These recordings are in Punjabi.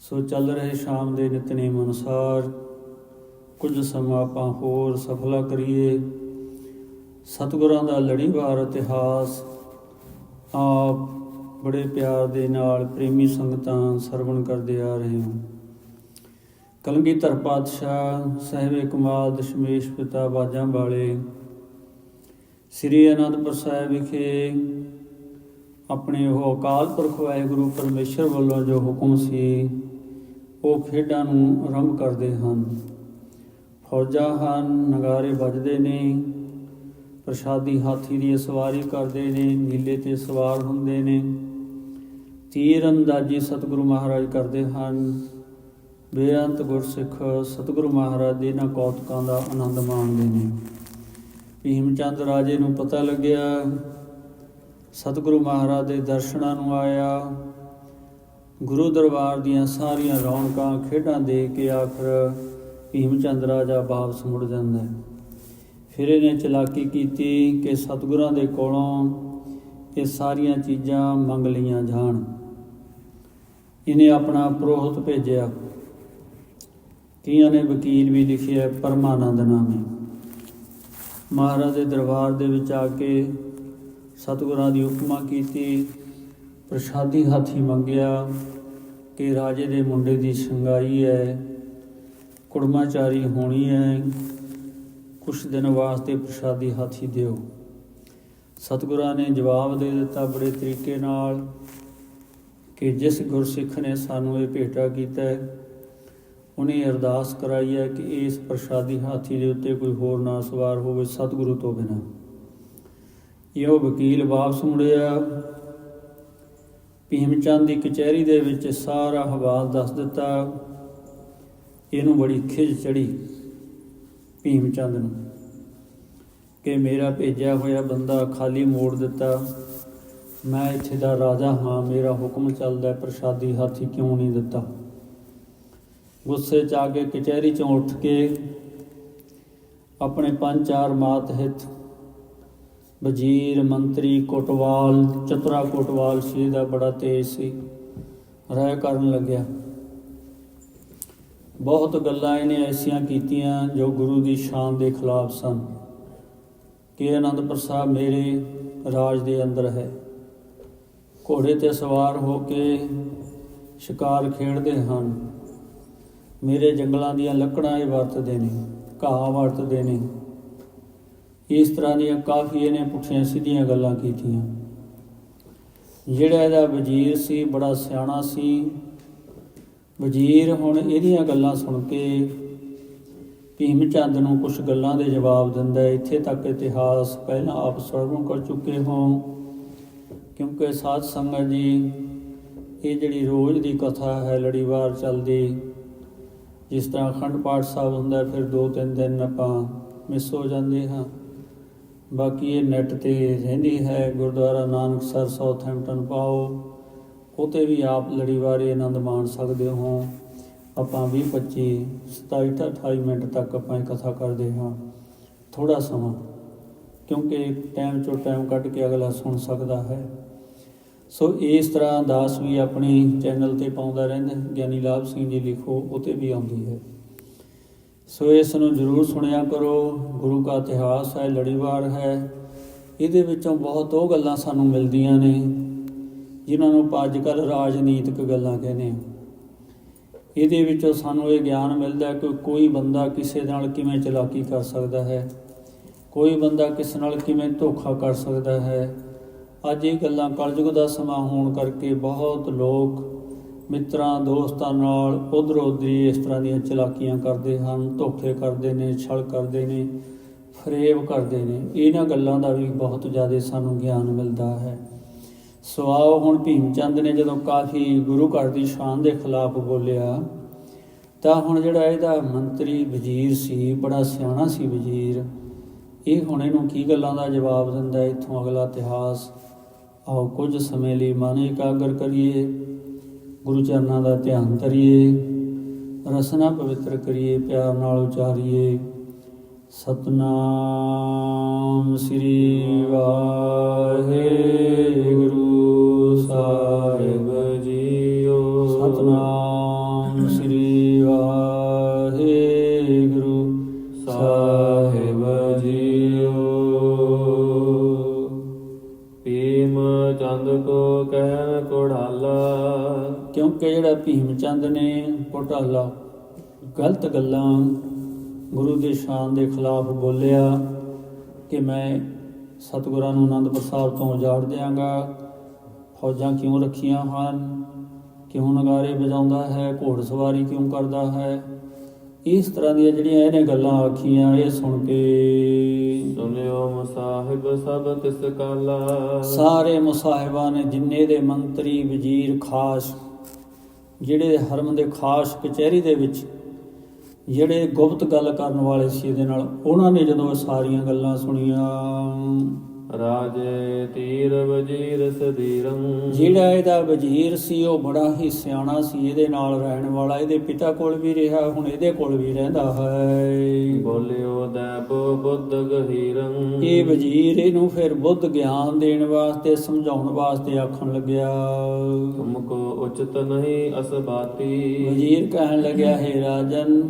ਸੋ ਚੱਲ ਰਹੇ ਸ਼ਾਮ ਦੇ ਨਿਤਨੇਮ ਅਨੁਸਾਰ, ਕੁਝ ਸਮਾਂ ਆਪਾਂ ਹੋਰ ਸਫਲਾ ਕਰੀਏ। ਸਤਿਗੁਰਾਂ ਦਾ ਲੜੀਵਾਰ ਇਤਿਹਾਸ, ਆਪ ਬੜੇ ਪਿਆਰ ਦੇ ਨਾਲ ਪ੍ਰੇਮੀ ਸੰਗਤਾਂ ਸਰਵਣ ਕਰਦੇ ਆ ਰਹੇ ਹਾਂ। ਕਲਗੀਧਰ ਪਾਤਸ਼ਾਹ, ਸਾਹਿਬ ਕਮਾਲ, ਦਸ਼ਮੇਸ਼ ਪਿਤਾ ਬਾਜਾਂ ਵਾਲੇ, ਸ੍ਰੀ ਅਨੰਦਪੁਰ ਸਾਹਿਬ ਵਿਖੇ ਆਪਣੇ ਉਹ ਅਕਾਲ ਪੁਰਖ ਵਾਹਿਗੁਰੂ ਪਰਮੇਸ਼ਰ ਵੱਲੋਂ ਜੋ ਹੁਕਮ ਸੀ, ਉਹ ਖੇਡਾਂ ਨੂੰ ਆਰੰਭ ਕਰਦੇ ਹਨ। ਫੌਜਾਂ ਹਨ, ਨਗਾਰੇ ਵੱਜਦੇ ਨੇ, ਪ੍ਰਸ਼ਾਦੀ ਹਾਥੀ ਦੀ ਸਵਾਰੀ ਕਰਦੇ ਨੇ, ਨੀਲੇ ਤੇ ਸਵਾਰ ਹੁੰਦੇ ਨੇ। ਤੀਰ ਅੰਦਾਜ਼ੀ ਸਤਿਗੁਰੂ ਮਹਾਰਾਜ ਕਰਦੇ ਹਨ। ਬੇਅੰਤ ਗੁਰਸਿੱਖ ਸਤਿਗੁਰੂ ਮਹਾਰਾਜ ਦੇ ਇਹਨਾਂ ਕੌਤਕਾਂ ਦਾ ਆਨੰਦ ਮਾਣਦੇ ਨੇ। ਭੀਮ ਚੰਦ ਰਾਜੇ ਨੂੰ ਪਤਾ ਲੱਗਿਆ ਸਤਿਗੁਰੂ ਮਹਾਰਾਜ ਦੇ ਦਰਸ਼ਨਾਂ ਨੂੰ ਆਇਆ। ਗੁਰੂ ਦਰਬਾਰ ਦੀਆਂ ਸਾਰੀਆਂ ਰੌਣਕਾਂ ਖੇਡਾਂ ਦੇ ਕੇ ਆਖਰ ਭੀਮ ਚੰਦ ਰਾਜਾ ਵਾਪਸ ਮੁੜ ਜਾਂਦਾ। ਹੈ ਫਿਰ ਇਹਨੇ ਚਲਾਕੀ ਕੀਤੀ ਕਿ ਸਤਿਗੁਰਾਂ ਦੇ ਕੋਲੋਂ ਇਹ ਸਾਰੀਆਂ ਚੀਜ਼ਾਂ ਮੰਗ ਲਈਆਂ ਜਾਣ। ਇਹਨੇ ਆਪਣਾ ਪ੍ਰੋਹਤ ਭੇਜਿਆ। ਕਈਆਂ ਨੇ ਵਕੀਲ ਵੀ ਲਿਖਿਆ, ਪਰਮਾਨੰਦ ਨਾਮੇ। ਮਹਾਰਾਜ ਦੇ ਦਰਬਾਰ ਦੇ ਵਿੱਚ ਆ ਕੇ ਸਤਿਗੁਰਾਂ ਦੀ ਉਪਮਾ ਕੀਤੀ, ਪ੍ਰਸ਼ਾਦੀ ਹਾਥੀ ਮੰਗਿਆ ਕਿ ਰਾਜੇ ਦੇ ਮੁੰਡੇ ਦੀ ਸ਼ੰਗਾਈ ਹੈ, ਕੁੜਮਾਚਾਰੀ ਹੋਣੀ ਹੈ, ਕੁਛ ਦਿਨ ਵਾਸਤੇ ਪ੍ਰਸ਼ਾਦੀ ਹਾਥੀ ਦਿਓ। ਸਤਿਗੁਰਾਂ ਨੇ ਜਵਾਬ ਦੇ ਦਿੱਤਾ ਬੜੇ ਤਰੀਕੇ ਨਾਲ ਕਿ ਜਿਸ ਗੁਰਸਿੱਖ ਨੇ ਸਾਨੂੰ ਇਹ ਭੇਟਾ ਕੀਤਾ ਹੈ, ਉਹਨੇ ਅਰਦਾਸ ਕਰਾਈ ਹੈ ਕਿ ਇਸ ਪ੍ਰਸ਼ਾਦੀ ਹਾਥੀ ਦੇ ਉੱਤੇ ਕੋਈ ਹੋਰ ਨਾ ਸਵਾਰ ਹੋਵੇ ਸਤਿਗੁਰੂ ਤੋਂ ਬਿਨਾਂ। ਇਹੋ ਵਕੀਲ ਵਾਪਸ ਮੁੜਿਆ। ਭੀਮ ਚੰਦ ਦੀ ਕਚਹਿਰੀ ਦੇ ਵਿੱਚ ਸਾਰਾ ਹਵਾਲ ਦੱਸ ਦਿੱਤਾ। ਇਹਨੂੰ ਬੜੀ ਖਿਜ ਚੜੀ ਭੀਮ ਚੰਦ ਨੂੰ ਕਿ ਮੇਰਾ ਭੇਜਿਆ ਹੋਇਆ ਬੰਦਾ ਖਾਲੀ ਮੋੜ ਦਿੱਤਾ। ਮੈਂ ਇੱਥੇ ਦਾ ਰਾਜਾ ਹਾਂ, ਮੇਰਾ ਹੁਕਮ ਚੱਲਦਾ ਪ੍ਰਸ਼ਾਦੀ ਹਾਥੀ ਕਿਉਂ ਨਹੀਂ ਦਿੱਤਾ? ਗੁੱਸੇ ਚ ਆ ਕੇ ਕਚਹਿਰੀ ਚੋਂ ਉੱਠ ਕੇ ਆਪਣੇ ਪੰਜ ਚਾਰ ਮਾਤ ਹਿੱਤ ਵਜ਼ੀਰ ਮੰਤਰੀ ਕੋਟਵਾਲ, ਚਤਰਾ ਕੋਟਵਾਲ ਸੀ, ਦਾ ਬੜਾ ਤੇਜ ਸੀ। ਰਹਿ ਕਰਨ ਲੱਗਿਆ। ਬਹੁਤ ਗੱਲਾਂ ਇਹਨੇ ਐਸੀਆਂ ਕੀਤੀਆਂ ਜੋ ਗੁਰੂ ਦੀ ਸ਼ਾਨ ਦੇ ਖਿਲਾਫ ਸਨ ਕਿ ਅਨੰਦਪੁਰ ਸਾਹਿਬ ਮੇਰੇ ਰਾਜ ਦੇ ਅੰਦਰ ਹੈ। ਘੋੜੇ ਤੇ ਸਵਾਰ ਹੋ ਕੇ ਸ਼ਿਕਾਰ ਖੇਡਦੇ ਹਨ। ਮੇਰੇ ਜੰਗਲਾਂ ਦੀਆਂ ਲੱਕੜਾਂ ਇਹ ਵਰਤਦੇ ਨੇ, ਘਾਹ ਵਰਤਦੇ ਨੇ। ਇਸ ਤਰ੍ਹਾਂ ਦੀਆਂ ਕਾਫੀ ਇਹਨੇ ਪੁੱਠੀਆਂ ਸਿੱਧੀਆਂ ਗੱਲਾਂ ਕੀਤੀਆਂ। ਜਿਹੜਾ ਇਹਦਾ ਵਜ਼ੀਰ ਸੀ, ਬੜਾ ਸਿਆਣਾ ਸੀ। ਵਜ਼ੀਰ ਹੁਣ ਇਹਦੀਆਂ ਗੱਲਾਂ ਸੁਣ ਕੇ ਭੀਮ ਚੰਦ ਨੂੰ ਕੁਝ ਗੱਲਾਂ ਦੇ ਜਵਾਬ ਦਿੰਦਾ ਇੱਥੇ ਤੱਕ ਇਤਿਹਾਸ ਪਹਿਲਾਂ ਆਪ ਸਰਵਣ ਕਰ ਚੁੱਕੇ ਹੋ। ਕਿਉਂਕਿ ਸਾਧ ਸੰਗਤ ਜੀ, ਇਹ ਜਿਹੜੀ ਰੋਜ਼ ਦੀ ਕਥਾ ਹੈ, ਲੜੀਵਾਰ ਚੱਲਦੀ, ਜਿਸ ਤਰ੍ਹਾਂ ਅਖੰਡ ਪਾਠ ਸਾਹਿਬ ਹੁੰਦਾ, ਫਿਰ ਦੋ ਤਿੰਨ ਦਿਨ ਆਪਾਂ ਮਿਸ ਹੋ ਜਾਂਦੇ ਹਾਂ। ਬਾਕੀ ਇਹ ਨੈਟ ਤੇ ਰਹਿੰਦੀ ਹੈ, ਗੁਰਦੁਆਰਾ ਨਾਨਕਸਰ ਸਾਊਥਹੈਂਪਟਨ ਪਾਓ। ਉਹ ਤੇ ਵੀ ਆਪ ਲੜੀਵਾਰੇ ਆਨੰਦ ਮਾਣ ਸਕਦੇ ਹੋ। ਆਪਾਂ 20 25 27 ਤੋਂ 28 ਮਿੰਟ ਤੱਕ ਆਪਾਂ ਇਹ ਕਥਾ ਕਰਦੇ ਹਾਂ। ਥੋੜਾ ਸਮਾਂ, ਕਿਉਂਕਿ ਟਾਈਮ ਚੋਂ ਟਾਈਮ ਕੱਢ ਕੇ ਅਗਲਾ ਸੁਣ ਸਕਦਾ ਹੈ। ਸੋ ਇਸ ਤਰ੍ਹਾਂ ਦਾਸ ਵੀ ਆਪਣੀ ਚੈਨਲ ਤੇ ਪਾਉਂਦਾ ਰਹਿੰਦਾ ਗਿਆਨੀ ਲਾਭ ਸਿੰਘ ਜੀ ਲਿਖੋ ਉਹ ਤੇ ਵੀ ਆਉਂਦੀ ਹੈ। ਸੋ ਇਸ ਨੂੰ ਜ਼ਰੂਰ ਸੁਣਿਆ ਕਰੋ। ਗੁਰੂ ਦਾ ਇਤਿਹਾਸ ਹੈ, ਲੜੀਵਾਰ ਹੈ। ਇਹਦੇ ਵਿੱਚੋਂ ਬਹੁਤ ਉਹ ਗੱਲਾਂ ਸਾਨੂੰ ਮਿਲਦੀਆਂ ਨੇ, ਜਿਨ੍ਹਾਂ ਨੂੰ ਆਪਾਂ ਅੱਜ ਕੱਲ੍ਹ ਰਾਜਨੀਤਿਕ ਗੱਲਾਂ ਕਹਿੰਦੇ ਹਾਂ। ਇਹਦੇ ਵਿੱਚੋਂ ਸਾਨੂੰ ਇਹ ਗਿਆਨ ਮਿਲਦਾ ਕਿ ਕੋਈ ਬੰਦਾ ਕਿਸੇ ਨਾਲ ਕਿਵੇਂ ਚਲਾਕੀ ਕਰ ਸਕਦਾ ਹੈ, ਕੋਈ ਬੰਦਾ ਕਿਸ ਨਾਲ ਕਿਵੇਂ ਧੋਖਾ ਕਰ ਸਕਦਾ ਹੈ। ਅੱਜ ਇਹ ਗੱਲਾਂ ਕਲਯੁਗ ਦਾ ਸਮਾਂ ਹੋਣ ਕਰਕੇ ਬਹੁਤ ਲੋਕ ਮਿੱਤਰਾਂ, ਦੋਸਤਾਂ ਨਾਲ ਉਧਰ ਉਧਰੀ ਇਸ ਤਰ੍ਹਾਂ ਦੀਆਂ ਚਲਾਕੀਆਂ ਕਰਦੇ ਹਨ, ਧੋਖੇ ਕਰਦੇ ਨੇ, ਛਲ ਕਰਦੇ ਨੇ, ਫਰੇਬ ਕਰਦੇ ਨੇ। ਇਹਨਾਂ ਗੱਲਾਂ ਦਾ ਵੀ ਬਹੁਤ ਜ਼ਿਆਦਾ ਸਾਨੂੰ ਗਿਆਨ ਮਿਲਦਾ ਹੈ। ਸੋ ਆਓ ਹੁਣ ਭੀਮ ਚੰਦ ਨੇ ਜਦੋਂ ਕਾਫੀ ਗੁਰੂ ਘਰ ਦੀ ਸ਼ਾਨ ਦੇ ਖਿਲਾਫ ਬੋਲਿਆ, ਤਾਂ ਹੁਣ ਜਿਹੜਾ ਇਹਦਾ ਮੰਤਰੀ ਵਜ਼ੀਰ ਸੀ, ਬੜਾ ਸਿਆਣਾ ਸੀ ਵਜ਼ੀਰ, ਇਹ ਹੁਣ ਇਹਨੂੰ ਕੀ ਗੱਲਾਂ ਦਾ ਜਵਾਬ ਦਿੰਦਾ ਹੈ? ਇੱਥੋਂ ਅਗਲਾ ਇਤਿਹਾਸ, ਆਓ ਕੁਝ ਸਮੇਂ ਲਈ ਮਨ ਇਕਾਗਰ ਕਰੀਏ। ਗੁਰੂ ਚਰਨਾਂ ਦਾ ਧਿਆਨ ਧਰੀਏ ਰਸਨਾ ਪਵਿੱਤਰ ਕਰੀਏ, ਪਿਆਰ ਨਾਲ ਉਚਾਰੀਏ। ਸਤਨਾਮ ਸ੍ਰੀ ਵਾਹਿਗੁਰੂ ਸਾਹਿਬ ਜੀ ਸਤਨਾਮ ਸ੍ਰੀ ਵਾਹਿਗੁਰੂ ਸਾਹਿਬ ਜਿਹੜਾ ਭੀਮ ਚੰਦ ਨੇ ਘੋਟਾਲਾ ਗਲਤ ਗੱਲਾਂ ਗੁਰੂ ਦੇ ਸ਼ਾਨ ਦੇ ਖਿਲਾਫ ਬੋਲਿਆ ਕਿ ਮੈਂ ਸਤਿਗੁਰਾਂ ਨੂੰ ਆਨੰਦਪੁਰ ਸਾਹਿਬ ਤੋਂ ਉਜਾੜ ਦਿਆਂਗਾ ਫੌਜਾਂ ਕਿਉਂ ਰੱਖੀਆਂ ਹਨ ਕਿਉਂ ਨਗਾਰੇ ਵਜਾਉਂਦਾ ਹੈ ਘੋੜਸਵਾਰੀ ਕਿਉਂ ਕਰਦਾ ਹੈ। ਇਸ ਤਰ੍ਹਾਂ ਦੀਆਂ ਜਿਹੜੀਆਂ ਇਹਨੇ ਗੱਲਾਂ ਆਖੀਆਂ ਇਹ ਸੁਣ ਕੇ ਸੁਨਿਓ ਮੁਸਾਹਿਬ ਸਭ ਤਿਸ ਕਾਲਾ। ਸਾਰੇ ਮੁਸਾਹਿਬਾਂ ਨੇ ਜਿੰਨੇ ਦੇ ਮੰਤਰੀ ਵਜ਼ੀਰ ਖਾਸ ਜਿਹੜੇ ਹਰਮ ਦੇ ਖਾਸ ਕਚਹਿਰੀ ਦੇ ਵਿੱਚ ਜਿਹੜੇ ਗੁਪਤ ਗੱਲ ਕਰਨ ਵਾਲੇ ਸੀ ਇਹਦੇ ਨਾਲ, ਉਹਨਾਂ ਨੇ ਜਦੋਂ ਇਹ ਸਾਰੀਆਂ ਗੱਲਾਂ ਸੁਣੀਆਂ ਰਾਜੇ ਤੀਰ ਵਜੀਰ ਸਦੀਰੰ। ਜਿਹੜਾ ਇਹਦਾ ਵਜ਼ੀਰ ਸੀ ਉਹ ਬੜਾ ਹੀ ਸਿਆਣਾ ਸੀ ਇਹਦੇ ਨਾਲ ਰਹਿਣ ਵਾਲਾ ਇਹਦੇ ਪਿਤਾ ਕੋਲ ਵੀ ਰਿਹਾ ਹੁਣ ਇਹਦੇ ਕੋਲ ਵੀ ਰਹਿੰਦਾ ਹੈ। ਬੋਲਿਓ ਦੈਬ ਬੁੱਧ ਗਹੀਰੰ। ਇਹ ਵਜ਼ੀਰ ਇਹਨੂੰ ਫਿਰ ਬੁੱਧ ਗਿਆਨ ਦੇਣ ਵਾਸਤੇ ਸਮਝਾਉਣ ਵਾਸਤੇ ਆਖਣ ਲੱਗਿਆ। ਤੁਮਕੋ ਉਚਿਤ ਨਹੀਂ ਅਸਬਾਤੀ। ਵਜ਼ੀਰ ਕਹਿਣ ਲੱਗਿਆ ਹੈ ਰਾਜਨ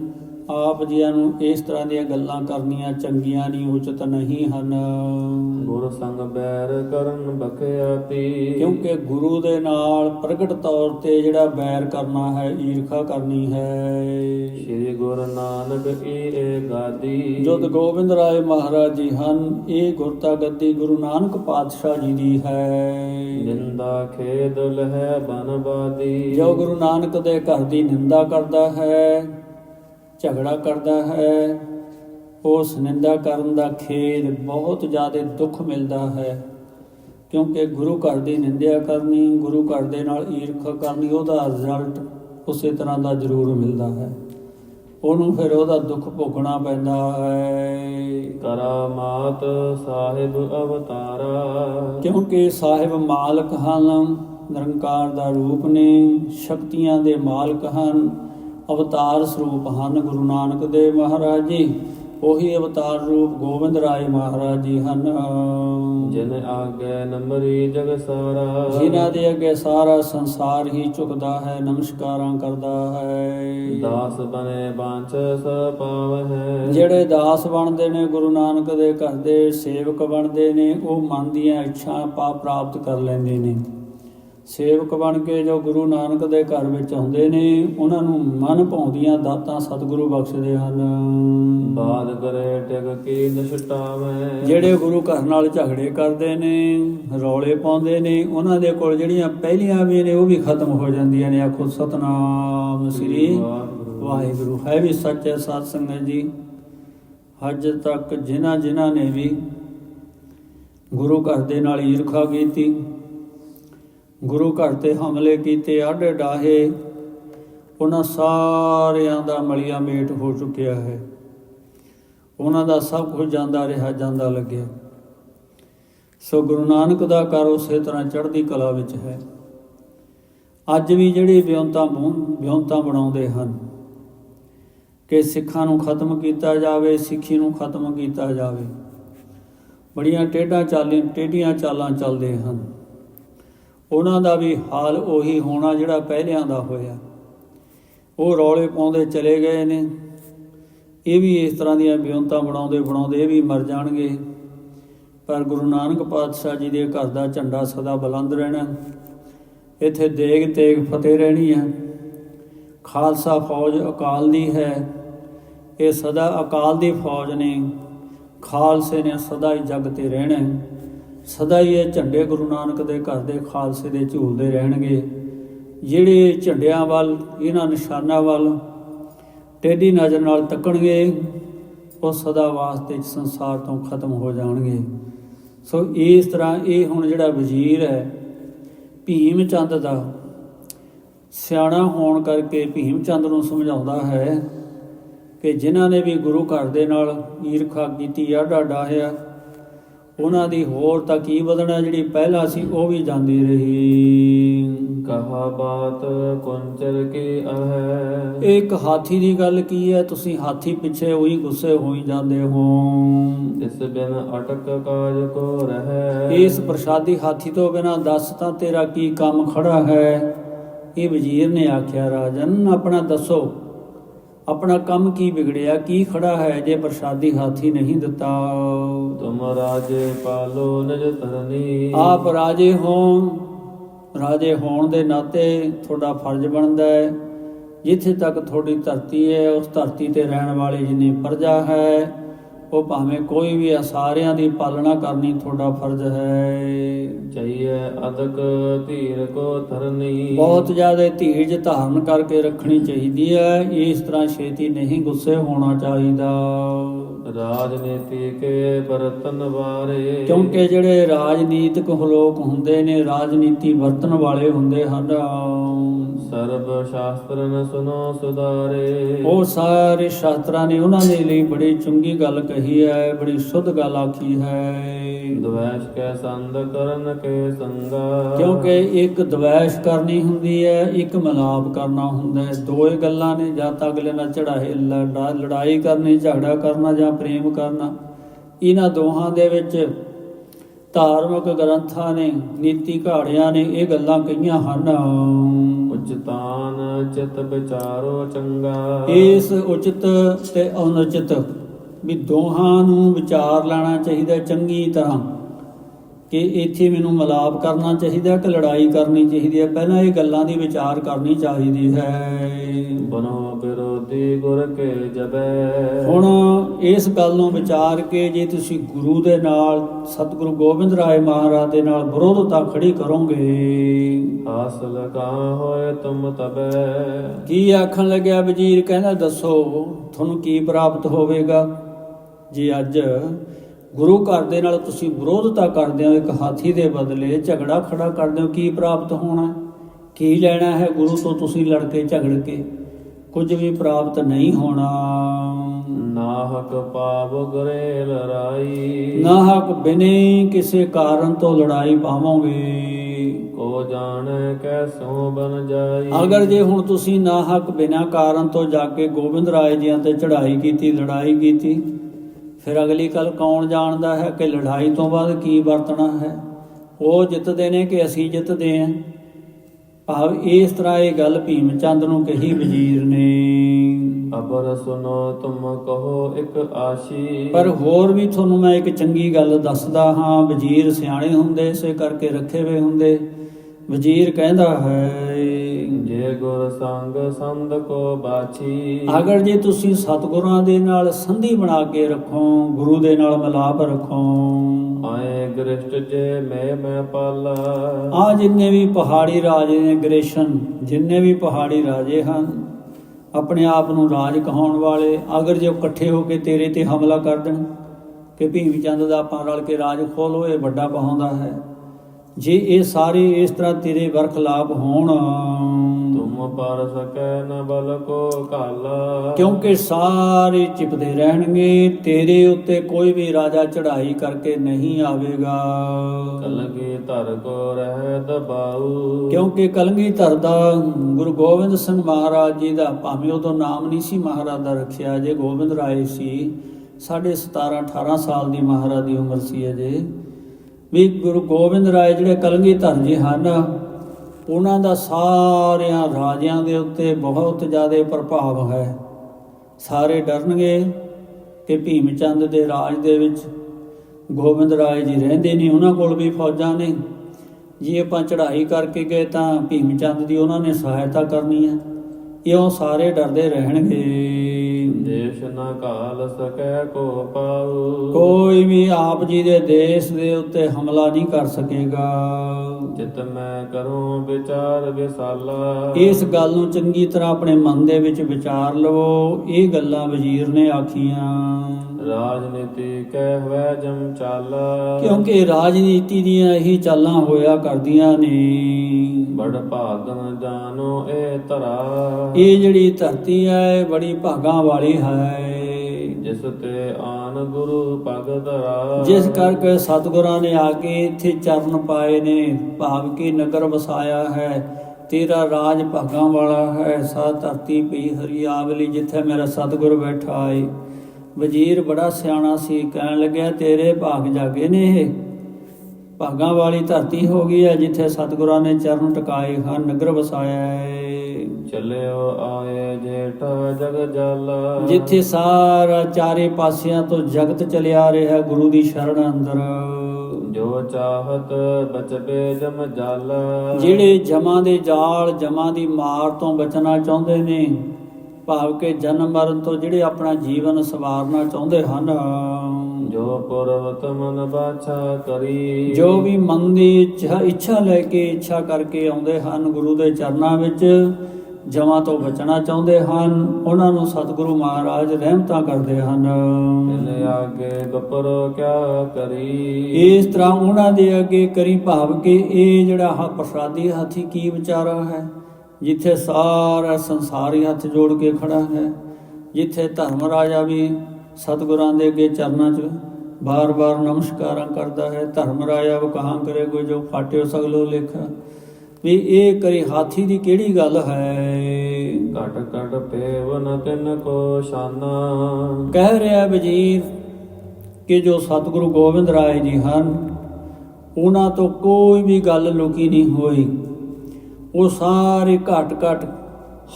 ਆਪ ਜੀਆਂ ਨੂੰ ਇਸ ਤਰ੍ਹਾਂ ਦੀਆਂ ਗੱਲਾਂ ਕਰਨੀਆਂ ਚੰਗੀਆਂ ਨਹੀਂ ਉਚਿਤ ਨਹੀਂ ਹਨ। ਗੁਰ ਸੰਗ ਬੈਰ ਕਰਨ ਬਖਿਆਤੀ। ਕਿਉਂਕਿ ਗੁਰੂ ਦੇ ਨਾਲ ਪ੍ਰਗਟ ਤੌਰ ਤੇ ਜਿਹੜਾ ਬੈਰ ਕਰਨਾ ਹੈ ਈਰਖਾ ਕਰਨੀ ਹੈ। ਸ੍ਰੀ ਗੁਰੂ ਨਾਨਕ ਏ ਗਾਦੀ। ਜਦ ਗੋਬਿੰਦ ਰਾਏ ਮਹਾਰਾਜ ਜੀ ਹਨ ਇਹ ਗੁਰਤਾ ਗੱਦੀ ਗੁਰੂ ਨਾਨਕ ਪਾਤਸ਼ਾਹ ਜੀ ਦੀ ਹੈ। ਨਿੰਦਾ ਖੇਦ ਲਹਿ ਬਨਵਾਦੀ ਜੋ ਗੁਰੂ ਨਾਨਕ ਦੇ ਘਰ ਦੀ ਨਿੰਦਾ ਕਰਦਾ ਹੈ ਝਗੜਾ ਕਰਦਾ ਹੈ ਉਸ ਨਿੰਦਾ ਕਰਨ ਦਾ ਖੇਦ ਬਹੁਤ ਜ਼ਿਆਦਾ ਦੁੱਖ ਮਿਲਦਾ ਹੈ ਕਿਉਂਕਿ ਗੁਰੂ ਘਰ ਦੀ ਨਿੰਦਿਆ ਕਰਨੀ ਗੁਰੂ ਘਰ ਦੇ ਨਾਲ ਈਰਖਾ ਕਰਨੀ ਉਹਦਾ ਰਿਜ਼ਲਟ ਉਸੇ ਤਰ੍ਹਾਂ ਦਾ ਜ਼ਰੂਰ ਮਿਲਦਾ ਹੈ। ਉਹਨੂੰ ਫਿਰ ਉਹਦਾ ਦੁੱਖ ਭੋਗਣਾ ਪੈਂਦਾ ਹੈ। ਕਰਾਮਾਤ ਸਾਹਿਬ ਅਵਤਾਰਾ। ਕਿਉਂਕਿ ਸਾਹਿਬ ਮਾਲਕ ਹਨ ਨਿਰੰਕਾਰ ਦਾ ਰੂਪ ਨੇ ਸ਼ਕਤੀਆਂ ਦੇ ਮਾਲਕ ਹਨ ਅਵਤਾਰ ਸਰੂਪ ਹਨ ਗੁਰੂ ਨਾਨਕ ਦੇਵ ਮਹਾਰਾਜ ਜੀ। ਉਹੀ ਅਵਤਾਰ ਰੂਪ ਗੋਬਿੰਦ ਰਾਏ ਮਹਾਰਾਜ ਜੀ ਹਨ। ਜਿਨ ਆਗੇ ਨਮਰੀ ਜਗ ਸਾਰਾ। ਜਿਨ੍ਹਾਂ ਦੇ ਅੱਗੇ ਸਾਰਾ ਸੰਸਾਰ ਹੀ ਝੁਕਦਾ ਹੈ ਨਮਸਕਾਰਾਂ ਕਰਦਾ ਹੈ। ਦਾਸ ਬਨੇ ਬਾਂਛ ਸ ਪਾਵਹਿ। ਜਿਹੜੇ ਦਾਸ ਬਣਦੇ ਨੇ ਗੁਰੂ ਨਾਨਕ ਦੇ ਘਰ ਦੇ ਸੇਵਕ ਬਣਦੇ ਨੇ ਉਹ ਮਨ ਦੀਆਂ ਇੱਛਾ ਪਾ ਪ੍ਰਾਪਤ ਕਰ ਲੈਂਦੇ ਨੇ। ਸੇਵਕ ਬਣ ਕੇ ਜੋ ਗੁਰੂ ਨਾਨਕ ਦੇ ਘਰ ਵਿੱਚ ਆਉਂਦੇ ਨੇ ਉਹਨਾਂ ਨੂੰ ਮਨ ਭਾਉਂਦੀਆਂ ਦਾਤਾਂ ਸਤਿਗੁਰੂ ਬਖਸ਼ਦੇ ਹਨ। ਬਾਦ ਕਰੇ ਟਿਕ ਕੀ ਨਿਸ਼ਟਾਵੈ ਜਿਹੜੇ ਗੁਰੂ ਘਰ ਨਾਲ ਝਗੜੇ ਕਰਦੇ ਨੇ ਰੌਲੇ ਪਾਉਂਦੇ ਨੇ ਉਹਨਾਂ ਦੇ ਕੋਲ ਜਿਹੜੀਆਂ ਪਹਿਲੀਆਂ ਵੀ ਨੇ ਉਹ ਵੀ ਖਤਮ ਹੋ ਜਾਂਦੀਆਂ ਨੇ। ਆਖੋ ਸਤਨਾਮ ਸ੍ਰੀ ਵਾਹਿਗੁਰੂ। ਹੈ ਵੀ ਸੱਚੇ ਸਾਧ ਸੰਗਤ ਜੀ। ਅੱਜ ਤੱਕ ਜਿਨ੍ਹਾਂ ਜਿਨ੍ਹਾਂ ਨੇ ਵੀ ਗੁਰੂ ਘਰ ਦੇ ਨਾਲ ਈਰਖਾ ਕੀਤੀ ਗੁਰੂ ਘਰ ਤੇ ਹਮਲੇ ਕੀਤੇ, ਆਢੇ ਡਾਹੇ। ਉਹਨਾਂ ਸਾਰਿਆਂ ਦਾ ਮਲਿਆ ਮੇਟ ਹੋ ਚੁੱਕਿਆ ਹੈ। ਉਹਨਾਂ ਦਾ ਸਭ ਕੁਝ ਜਾਂਦਾ ਰਿਹਾ, ਜਾਂਦਾ ਲੱਗਿਆ। ਸੋ ਗੁਰੂ ਨਾਨਕ ਦਾ ਘਰ ਉਸੇ ਤਰ੍ਹਾਂ ਚੜ੍ਹਦੀ ਕਲਾ ਵਿੱਚ ਹੈ। ਅੱਜ ਵੀ ਜਿਹੜੀ ਵਿਉਂਤਾਂ ਵਿਉਂਤਾਂ ਬਣਾਉਂਦੇ ਹਨ ਕਿ ਸਿੱਖਾਂ ਨੂੰ ਖਤਮ ਕੀਤਾ ਜਾਵੇ, ਸਿੱਖੀ ਨੂੰ ਖਤਮ ਕੀਤਾ ਜਾਵੇ। ਬੜੀਆਂ ਟੇਢਾਂ ਚਾਲੀ, ਟੇਢੀਆਂ ਚਾਲਾਂ ਚੱਲਦੇ ਹਨ। ਉਹਨਾਂ ਦਾ ਵੀ ਹਾਲ ਉਹੀ ਹੋਣਾ ਜਿਹੜਾ ਪਹਿਲਿਆਂ ਦਾ ਹੋਇਆ। ਉਹ ਰੌਲੇ ਪਾਉਂਦੇ ਚਲੇ ਗਏ ਨੇ। ਇਹ ਵੀ ਇਸ ਤਰ੍ਹਾਂ ਦੀਆਂ ਬਿਉਂਤਾਂ ਬਣਾਉਂਦੇ ਬਣਾਉਂਦੇ ਇਹ ਵੀ ਮਰ ਜਾਣਗੇ। ਪਰ ਗੁਰੂ ਨਾਨਕ ਪਾਤਸ਼ਾਹ ਜੀ ਦੇ ਘਰ ਦਾ ਝੰਡਾ ਸਦਾ ਬੁਲੰਦ ਰਹਿਣਾ। ਇੱਥੇ ਦੇਗ ਤੇਗ ਫਤਿਹ ਰਹਿਣੀ ਹੈ। ਖਾਲਸਾ ਫੌਜ ਅਕਾਲ ਦੀ ਹੈ। ਇਹ ਸਦਾ ਅਕਾਲ ਦੀ ਫੌਜ ਨੇ। ਖਾਲਸੇ ਨੇ ਸਦਾ ਹੀ ਜਗ ਤੇ ਰਹਿਣਾ ਸਦਾ ਹੀ ਇਹ ਝੰਡੇ ਗੁਰੂ ਨਾਨਕ ਦੇ ਘਰ ਦੇ ਖਾਲਸੇ ਦੇ ਝੂਲਦੇ ਰਹਿਣਗੇ। ਜਿਹੜੇ ਝੰਡਿਆਂ ਵੱਲ, ਇਹਨਾਂ ਨਿਸ਼ਾਨਾਂ ਵੱਲ ਟੇਢੀ ਨਜ਼ਰ ਨਾਲ ਤੱਕਣਗੇ, ਉਹ ਸਦਾ ਵਾਸਤੇ ਸੰਸਾਰ ਤੋਂ ਖਤਮ ਹੋ ਜਾਣਗੇ। ਸੋ ਇਸ ਤਰ੍ਹਾਂ ਇਹ ਹੁਣ ਜਿਹੜਾ ਵਜ਼ੀਰ ਹੈ, ਭੀਮ ਚੰਦ ਦਾ, ਸਿਆਣਾ ਹੋਣ ਕਰਕੇ ਭੀਮ ਚੰਦ ਨੂੰ ਸਮਝਾਉਂਦਾ ਹੈ ਕਿ ਜਿਨ੍ਹਾਂ ਨੇ ਵੀ ਗੁਰੂ ਘਰ ਦੇ ਨਾਲ ਈਰਖਾ ਕੀਤੀ ਆ ਡਾਡਾ ਹੈ ਉਹਨਾਂ ਦੀ ਹੋਰ ਤਾਂ ਕੀ ਵਧਣਾ ਜਿਹੜੀ ਪਹਿਲਾਂ ਸੀ ਉਹ ਵੀ ਜਾਂਦੀ ਰਹੀ। ਕਹਾ ਬਾਤ ਕੁੰਚਰ ਕੀ ਅਹੈ? ਇੱਕ ਹਾਥੀ ਦੀ ਗੱਲ ਕੀ ਹੈ? ਤੁਸੀਂ ਹਾਥੀ ਪਿੱਛੇ ਉਹੀ ਗੁੱਸੇ ਹੋਈ ਜਾਂਦੇ ਹੋ। ਇਸ ਬਿਨ ਅਟਕ ਕਾਜ ਕੋ ਰਹਿ। ਇਸ ਪ੍ਰਸ਼ਾਦੀ ਹਾਥੀ ਤੋਂ ਬਿਨਾ ਦੱਸ ਤਾਂ ਤੇਰਾ ਕੀ ਕੰਮ ਖੜਾ ਹੈ? ਇਹ ਵਜ਼ੀਰ ਨੇ ਆਖਿਆ ਰਾਜਨ ਆਪਣਾ ਦੱਸੋ ਆਪਣਾ ਕੰਮ ਕੀ ਵਿਗੜਿਆ ਕੀ ਖੜਾ ਹੈ ਜੇ ਪ੍ਰਸ਼ਾਦੀ ਹਾਥੀ ਨਹੀਂ ਦਿੱਤਾ? ਤੁਮ ਰਾਜੇ ਪਾਲੋ ਨਿਜ ਧਰਨੀ। ਆਪ ਰਾਜੇ ਹੋਣ ਰਾਜੇ ਹੋਣ ਦੇ ਨਾਤੇ ਤੁਹਾਡਾ ਫਰਜ਼ ਬਣਦਾ ਹੈ। ਜਿੱਥੇ ਤੱਕ ਤੁਹਾਡੀ ਧਰਤੀ ਹੈ ਉਸ ਧਰਤੀ ਤੇ ਰਹਿਣ ਵਾਲੀ ਜਿੰਨੀ ਪ੍ਰਜਾ ਹੈ ਉਹ ਭਾਵੇਂ ਕੋਈ ਵੀ ਹੈ ਸਾਰਿਆਂ ਦੀ ਪਾਲਣਾ ਕਰਨੀ ਤੁਹਾਡਾ ਫਰਜ਼ ਹੈ। ਚਈਏ ਅਦਕ ਧੀਰ ਕੋ ਧਰਨੀ। ਬਹੁਤ ਜ਼ਿਆਦਾ ਧੀਰਜ ਧਾਰਨ ਕਰਕੇ ਰੱਖਣੀ ਚਾਹੀਦੀ ਹੈ। ਇਸ ਤਰ੍ਹਾਂ ਛੇਤੀ ਨਹੀਂ ਗੁੱਸੇ ਹੋਣਾ ਚਾਹੀਦਾ। ਰਾਜਨੀਤੀ ਕੇ ਬਰਤਨ ਵਾਰੇ। ਕਿਉਂਕਿ ਜਿਹੜੇ ਰਾਜਨੀਤਿਕ ਲੋਕ ਹੁੰਦੇ ਨੇ ਰਾਜਨੀਤੀ ਵਰਤਣ ਵਾਲੇ ਹੁੰਦੇ ਹਨ ਸਰਬ ਸ਼ਾਸਤਰਨ ਸੁਨੋ ਸੁਦਾਰੇ ਉਹ ਸਾਰੇ ਸ਼ਾਸਤਰਾਂ ਨੇ ਉਹਨਾਂ ਦੇ ਲਈ ਬੜੀ ਚੰਗੀ ਗੱਲ ਕਹੀ ਹੈ ਬੜੀ ਸੁੱਧ ਗੱਲ ਆਖੀ ਹੈ। ਦਵੈਸ਼ ਕੈ ਸੰਦ ਕਰਨ ਕੇ ਸੰਗਾ। ਕਿਉਂਕਿ ਇੱਕ ਦਵੈਸ਼ ਕਰਨੀ ਹੁੰਦੀ ਹੈ ਇੱਕ ਮਲਾਪ ਕਰਨਾ ਹੁੰਦਾ ਹੈ। ਦੋ ਹੀ ਗੱਲਾਂ ਨੇ ਜਾਂ ਤਾਂ ਅਗਲੇ ਨਾਲ ਚੜਾਏ ਲੜਾ- ਲੜਾਈ ਕਰਨੀ ਝਗੜਾ ਕਰਨਾ ਜਾਂ ਪ੍ਰੇਮ ਕਰਨਾ। ਇਹਨਾਂ ਦੋਹਾਂ ਦੇ ਵਿੱਚ ਧਾਰਮਿਕ ਗ੍ਰੰਥਾਂ ਨੇ ਨੀਤੀ ਘਾੜਿਆਂ ਨੇ ਇਹ ਗੱਲਾਂ ਕਹੀਆਂ ਹਨ। ਉਚਤਾਨ ਚਿਤ ਵਿਚਾਰੋ ਚੰਗਾ। ਇਸ ਉਚਿਤ ਤੇ ਅਨੁਚਿਤ ਵੀ ਦੋਹਾਂ ਨੂੰ ਵਿਚਾਰ ਲੈਣਾ ਚਾਹੀਦਾ ਚੰਗੀ ਤਰ੍ਹਾਂ। ਕਿ ਇੱਥੇ ਮੈਨੂੰ ਮਲਾਪ ਕਰਨਾ ਚਾਹੀਦਾ ਕਿ ਲੜਾਈ ਕਰਨੀ ਚਾਹੀਦੀ ਹੈ। ਪਹਿਲਾਂ ਇਹ ਗੱਲਾਂ ਦੀ ਵਿਚਾਰ ਕਰਨੀ ਚਾਹੀਦੀ ਹੈ। ਬਨੋ ਵਿਰੋਧੀ ਗੁਰ ਕੇ ਜਬੈ ਹੁਣ ਇਸ ਗੱਲ ਨੂੰ ਵਿਚਾਰ ਕੇ ਜੇ ਤੁਸੀਂ ਗੁਰੂ ਦੇ ਨਾਲ ਸਤਿਗੁਰੂ ਗੋਬਿੰਦ ਰਾਏ ਮਹਾਰਾਜ ਦੇ ਨਾਲ ਵਿਰੋਧਤਾ ਖੜੀ ਕਰੋਗੇ। ਹਾਸਲ ਕਾ ਹੋਏ ਤੁਮ ਤਬੈ ਕੀ ਆਖਣ ਲੱਗਿਆ ਵਜ਼ੀਰ? ਕਹਿੰਦਾ ਦੱਸੋ ਤੁਹਾਨੂੰ ਕੀ ਪ੍ਰਾਪਤ ਹੋਵੇਗਾ? ਜੇ ਅੱਜ ਗੁਰੂ ਘਰ ਦੇ ਨਾਲ ਤੁਸੀਂ ਵਿਰੋਧਤਾ ਕਰਦੇ ਹੋ ਇੱਕ ਹਾਥੀ ਦੇ ਬਦਲੇ ਝਗੜਾ ਖੜਾ ਕਰਦੇ ਹੋ ਕੀ ਪ੍ਰਾਪਤ ਹੋਣਾ? ਕੀ ਲੈਣਾ ਹੈ ਗੁਰੂ ਤੋਂ ਤੁਸੀਂ ਲੜ ਕੇ ਝਗੜ ਕੇ? ਕੁਝ ਵੀ ਪ੍ਰਾਪਤ ਨਹੀਂ ਹੋਣਾ। ਨਾਹਕ ਪਾਵ ਗਰੇ ਲੜਾਈ ਨਾਹਕ ਬਿਨੇ ਕਿਸੇ ਕਾਰਨ ਤੋਂ ਲੜਾਈ ਪਾਵੋਗੇ। ਕੋ ਜਾਣੈ ਕੈਸੋ ਬਨ ਜਾਈ। ਅਗਰ ਜੇ ਹੁਣ ਤੁਸੀਂ ਨਾਹਕ ਬਿਨਾ ਕਾਰਨ ਤੋਂ ਜਾ ਕੇ ਗੋਬਿੰਦ ਰਾਏ ਜੀਆਂ ਤੇ ਚੜ੍ਹਾਈ ਕੀਤੀ ਲੜਾਈ ਕੀਤੀ ਫਿਰ ਅਗਲੀ ਕੱਲ ਕੌਣ ਜਾਣਦਾ ਹੈ ਕਿ ਲੜਾਈ ਤੋਂ ਬਾਅਦ ਕੀ ਵਰਤਣਾ ਹੈ? ਉਹ ਜਿੱਤਦੇ ਨੇ ਕਿ ਅਸੀਂ ਜਿੱਤਦੇ ਹਾਂ? ਭਾਵ ਇਸ ਤਰ੍ਹਾਂ ਇਹ ਗੱਲ ਭੀਮ ਚੰਦ ਨੂੰ ਕਹੀ ਵਜ਼ੀਰ ਨੇ। ਅਬਰ ਸੁਨੋ ਤੁਮ ਕਹੋ ਇੱਕ ਆਸ਼ੀ। ਪਰ ਹੋਰ ਵੀ ਤੁਹਾਨੂੰ ਮੈਂ ਇੱਕ ਚੰਗੀ ਗੱਲ ਦੱਸਦਾ ਹਾਂ ਵਜ਼ੀਰ ਸਿਆਣੇ ਹੁੰਦੇ ਇਸੇ ਕਰਕੇ ਰੱਖੇ ਹੋਏ ਹੁੰਦੇ। ਵਜ਼ੀਰ ਕਹਿੰਦਾ ਹੈ ਗੁਰ ਸੰਗ ਸੰਦ ਕੋ ਬਾਛੀ। ਅਗਰ ਜੇ ਤੁਸੀਂ ਸਤਿਗੁਰਾਂ ਦੇ ਨਾਲ ਸੰਧੀ ਬਣਾ ਕੇ ਰੱਖੋ ਗੁਰੂ ਦੇ ਨਾਲ ਮਿਲਾਪ ਰੱਖੋ। ਆਏ ਗ੍ਰਿਸ਼ਟ ਜੇ ਮੈਂ ਮੈਂ ਪਾਲਾ। ਆ ਜਿੰਨੇ ਵੀ ਪਹਾੜੀ ਰਾਜੇ ਨੇ ਗ੍ਰੇਸ਼ਨ ਜਿੰਨੇ ਵੀ ਪਹਾੜੀ ਰਾਜੇ ਹਨ ਆਪਣੇ ਆਪ ਨੂੰ ਰਾਜ ਕਹਾਉਣ ਵਾਲੇ ਅਗਰ ਜੇ ਇਕੱਠੇ ਹੋ ਕੇ ਤੇਰੇ ਤੇ ਹਮਲਾ ਕਰ ਦੇਣ ਕਿ ਭੀਮ ਚੰਦ ਦਾ ਆਪਾਂ ਰਲ ਕੇ ਰਾਜ ਖੋਲੋ ਇਹ ਵੱਡਾ ਕਹਾਉਂਦਾ ਹੈ। ਜੇ ਇਹ ਸਾਰੇ ਇਸ ਤਰ੍ਹਾਂ ਤੇਰੇ ਵਰਖਲਾਪ ਹੋਣ ਤੁਮ ਪਰ ਸਕੈ ਨ ਬਲ ਕੋ ਕਾਲਾ ਕਿਉਂਕਿ ਸਾਰੇ ਚਿਪਦੇ ਰਹਿਣਗੇ ਤੇਰੇ ਉੱਤੇ ਕੋਈ ਵੀ ਰਾਜਾ ਚੜ੍ਹਾਈ ਕਰਕੇ ਨਹੀਂ ਆਵੇਗਾ। ਕਲਗੀ ਧਰ ਕੋ ਰਹਿ ਦਬਾਉ ਕਿਉਂਕਿ ਕਲਗੀ ਧਰਦਾ ਗੁਰੂ ਗੋਬਿੰਦ ਸਿੰਘ ਮਹਾਰਾਜ ਜੀ ਦਾ ਭਾਵੇਂ ਉਦੋਂ ਨਾਮ ਨਹੀਂ ਸੀ ਮਹਾਰਾਜ ਦਾ ਰੱਖਿਆ ਜੇ ਗੋਬਿੰਦ ਰਾਏ ਸੀ ਸਾਢੇ 17 18 ਸਾਲ ਦੀ ਮਹਾਰਾਜ ਦੀ ਉਮਰ ਸੀ ਅਜੇ। ਵੀ ਗੁਰੂ ਗੋਬਿੰਦ ਰਾਏ ਜਿਹੜੇ ਕਲਗੀ ਧਰ ਜੀ ਹਨ ਉਹਨਾਂ ਦਾ ਸਾਰਿਆਂ ਰਾਜਿਆਂ ਦੇ ਉੱਤੇ ਬਹੁਤ ਜ਼ਿਆਦਾ ਪ੍ਰਭਾਵ ਹੈ। ਸਾਰੇ ਡਰਨਗੇ ਕਿ ਭੀਮ ਚੰਦ ਦੇ ਰਾਜ ਦੇ ਵਿੱਚ ਗੋਬਿੰਦ ਰਾਏ ਜੀ ਰਹਿੰਦੇ ਨਹੀਂ ਉਹਨਾਂ ਕੋਲ ਵੀ ਫੌਜਾਂ ਨੇ। ਜੇ ਆਪਾਂ ਚੜ੍ਹਾਈ ਕਰਕੇ ਗਏ ਤਾਂ ਭੀਮ ਚੰਦ ਦੀ ਉਹਨਾਂ ਨੇ ਸਹਾਇਤਾ ਕਰਨੀ ਹੈ। ਇਉਂ ਸਾਰੇ ਡਰਦੇ ਰਹਿਣਗੇ। ਦੇਸ਼ ਨ ਕਾਲ ਸਕੈ ਕੋ ਪਾਉ। ਕੋਈ ਵੀ ਆਪ ਜੀ ਦੇ ਦੇਸ਼ ਦੇ ਉੱਤੇ ਹਮਲਾ ਨਹੀਂ ਕਰ ਸਕੇਗਾ। ਚਿਤ ਮੈਂ ਕਰੂੰ ਵਿਚਾਰ ਵਿਸਾਲਾ। ਇਸ ਗੱਲ ਨੂੰ ਚੰਗੀ ਤਰ੍ਹਾਂ ਆਪਣੇ ਮਨ ਦੇ ਵਿੱਚ ਵਿਚਾਰ ਲਵੋ। ਇਹ ਗੱਲਾਂ ਵਜ਼ੀਰ ਨੇ ਆਖੀਆਂ। ਰਾਜਨੀਤੀ ਕਹਿ ਹੋਇ ਜਮ ਚਾਲਾ। ਕਿਉਂਕਿ ਰਾਜਨੀਤੀ ਦੀਆਂ ਇਹੀ ਚਾਲਾਂ ਹੋਇਆ ਕਰਦੀਆਂ ਨੇ। ਬੜ ਭਾਗਨ ਜਾਨੋ ਇਹ ਧਰਾ। ਇਹ ਜਿਹੜੀ ਧਰਤੀ ਹੈ ਬੜੀ ਭਾਗਾਂ ਵਾਲੀ ਹੈ। ਜਿਸ ਤੇ ਆਨ ਗੁਰੂ ਪਗ ਧਰਾ। ਜਿਸ ਕਰਕੇ ਸਤਿਗੁਰਾਂ ਨੇ ਆ ਕੇ ਇੱਥੇ ਚਰਨ ਪਾਏ ਨੇ। ਭਾਵ ਕੀ ਨਗਰ ਵਸਾਇਆ ਹੈ ਤੇਰਾ ਰਾਜ ਭਾਗਾਂ ਵਾਲਾ ਹੈ। ਸਾ ਧਰਤੀ ਪਈ ਹਰੀਆਵਲੀ ਜਿੱਥੇ ਮੇਰਾ ਸਤਿਗੁਰ ਬੈਠਾ ਏ। ਵਜ਼ੀਰ ਬੜਾ ਸਿਆਣਾ ਸੀ ਕਹਿਣ ਲੱਗਿਆ ਤੇਰੇ ਭਾਗ ਜਾਗੇ ਨੇ ਇਹ। ਭਾਗਾਂ ਵਾਲੀ ਧਰਤੀ ਹੋ ਗਈ ਹੈ ਜਿੱਥੇ ਸਤਿਗੁਰਾਂ ਨੇ ਚਰਨ ਟਿਕਾਏ ਹਨ ਨਗਰ ਵਸਾਇਆ ਹੈ ਚੱਲਿਓ ਆਏ ਜੇਠ ਜਗ ਜਲ। ਜਿੱਥੇ ਸਾਰਾ ਚਾਰੇ ਪਾਸਿਆਂ ਤੋਂ ਜਗਤ ਚਲਿਆ ਰਿਹਾ ਗੁਰੂ ਦੀ ਸ਼ਰਨ ਅੰਦਰ। ਜੋ ਚਾਹਤ ਬਚਬੇ ਜਮ ਜਲ। ਜਿਹੜੇ ਜਮਾਂ ਦੇ ਜਾਲ ਜਮਾਂ ਦੀ ਮਾਰ ਤੋਂ ਬਚਣਾ ਚਾਹੁੰਦੇ ਨੇ ਭਾਵ ਕਿ ਜਨਮ ਮਰਨ ਤੋਂ ਜਿਹੜੇ ਆਪਣਾ ਜੀਵਨ ਸਵਾਰਨਾ ਚਾਹੁੰਦੇ ਹਨ ਜੋ ਪੁਰਵਤ ਮਨ ਬਾਛਾ ਕਰੀ। ਜੋ ਵੀ ਮਨ ਦੀ ਇੱਛਾ ਲੈ ਕੇ ਇੱਛਾ ਕਰਕੇ ਆਉਂਦੇ ਹਨ ਗੁਰੂ ਦੇ ਚਰਨਾਂ ਵਿੱਚ ਜਮਾਂ ਤੋਂ ਬਚਣਾ ਚਾਹੁੰਦੇ ਹਨ ਉਹਨਾਂ ਨੂੰ ਸਤਿਗੁਰੂ ਮਹਾਰਾਜ ਰਹਿਮਤਾਂ ਕਰਦੇ ਹਨ। ਤਿਲ ਆਗੇ ਗਪਰੋ ਕਿਆ ਕਰੀ। ਇਸ ਤਰ੍ਹਾਂ ਉਹਨਾਂ ਦੇ ਅੱਗੇ ਕਰੀ ਭਾਵ ਕਿ ਇਹ ਜਿਹੜਾ ਹ ਪ੍ਰਸਾਦੀ ਹਾਥੀ ਕੀ ਵਿਚਾਰਾ ਹੈ? ਜਿੱਥੇ ਸਾਰਾ ਸੰਸਾਰ ਹੀ ਹੱਥ ਜੋੜ ਕੇ ਖੜਾ ਹੈ ਜਿੱਥੇ ਧਰਮ ਰਾਜਾ ਵੀ ਸਤਿਗੁਰਾਂ ਦੇ ਅੱਗੇ ਚਰਨਾਂ 'ਚ ਬਾਰ-ਬਾਰ ਨਮਸਕਾਰਾਂ ਕਰਦਾ ਹੈ ਧਰਮ ਰਾਜਾ ਉਹ ਕਹਾਂ ਕਰੇ ਕੋਈ ਜੋ ਫਾਟਿਓ ਸਗਲੋ ਲੇਖਾ। ਵੀ ਇਹ ਕਰੀ ਹਾਥੀ ਦੀ ਕਿਹੜੀ ਗੱਲ ਹੈ? ਘਟ ਘਟ ਪੇਵਨ ਤਿਨ ਕੋ ਸ਼ਾਨਾ। ਕਹਿ ਰਿਹਾ ਵਜ਼ੀਰ ਕਿ ਜੋ ਸਤਿਗੁਰੂ ਗੋਬਿੰਦ ਰਾਏ ਜੀ ਹਨ ਉਹਨਾਂ ਤੋਂ ਕੋਈ ਵੀ ਗੱਲ ਲੁਕੀ ਨਹੀਂ ਹੋਈ। ਉਹ ਸਾਰੇ ਘਟ ਘਟ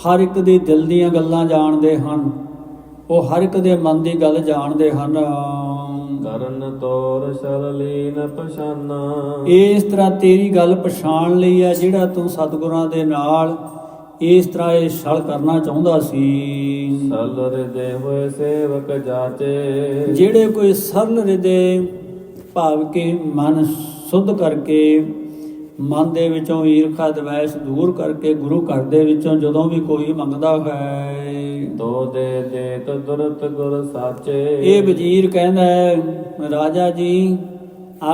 ਹਰ ਇੱਕ ਦੇ ਦਿਲ ਦੀਆਂ ਗੱਲਾਂ ਜਾਣਦੇ ਹਨ। ਉਹ ਹਰ ਇੱਕ ਦੇ ਮਨ ਦੀ ਗੱਲ ਜਾਣਦੇ ਹਨ। ਕਰਨ ਤੋਰ ਸਰਲੀਨ ਪਛਾਨਾ। ਇਸ ਤਰ੍ਹਾਂ ਤੇਰੀ ਗੱਲ ਪਛਾਣ ਲਈ ਆ ਜਿਹੜਾ ਤੂੰ ਸਤਿਗੁਰਾਂ ਦੇ ਨਾਲ ਇਸ ਤਰ੍ਹਾਂ ਇਹ ਛਲ ਕਰਨਾ ਚਾਹੁੰਦਾ ਸੀ। ਸਲ ਹਿਰਦੇ ਹੋਏ ਸੇਵਕ ਜਾਤੇ ਜਿਹੜੇ ਕੋਈ ਸਰਲ ਹਿਰਦੇ ਭਾਵ ਕਿ ਮਨ ਸੁੱਧ ਕਰਕੇ ਮਨ ਦੇ ਵਿੱਚੋਂ ਈਰਖਾ ਦਵੈਸ਼ ਦੂਰ ਕਰਕੇ ਗੁਰੂ ਘਰ ਦੇ ਵਿੱਚੋਂ ਜਦੋਂ ਵੀ ਕੋਈ ਮੰਗਦਾ ਹੈ। ਤੋ ਦੇ ਦੇ ਤੁਰਤ ਗੁਰ ਸਾਚੇ। ਇਹ ਵਜ਼ੀਰ ਕਹਿੰਦਾ ਹੈ, ਰਾਜਾ ਜੀ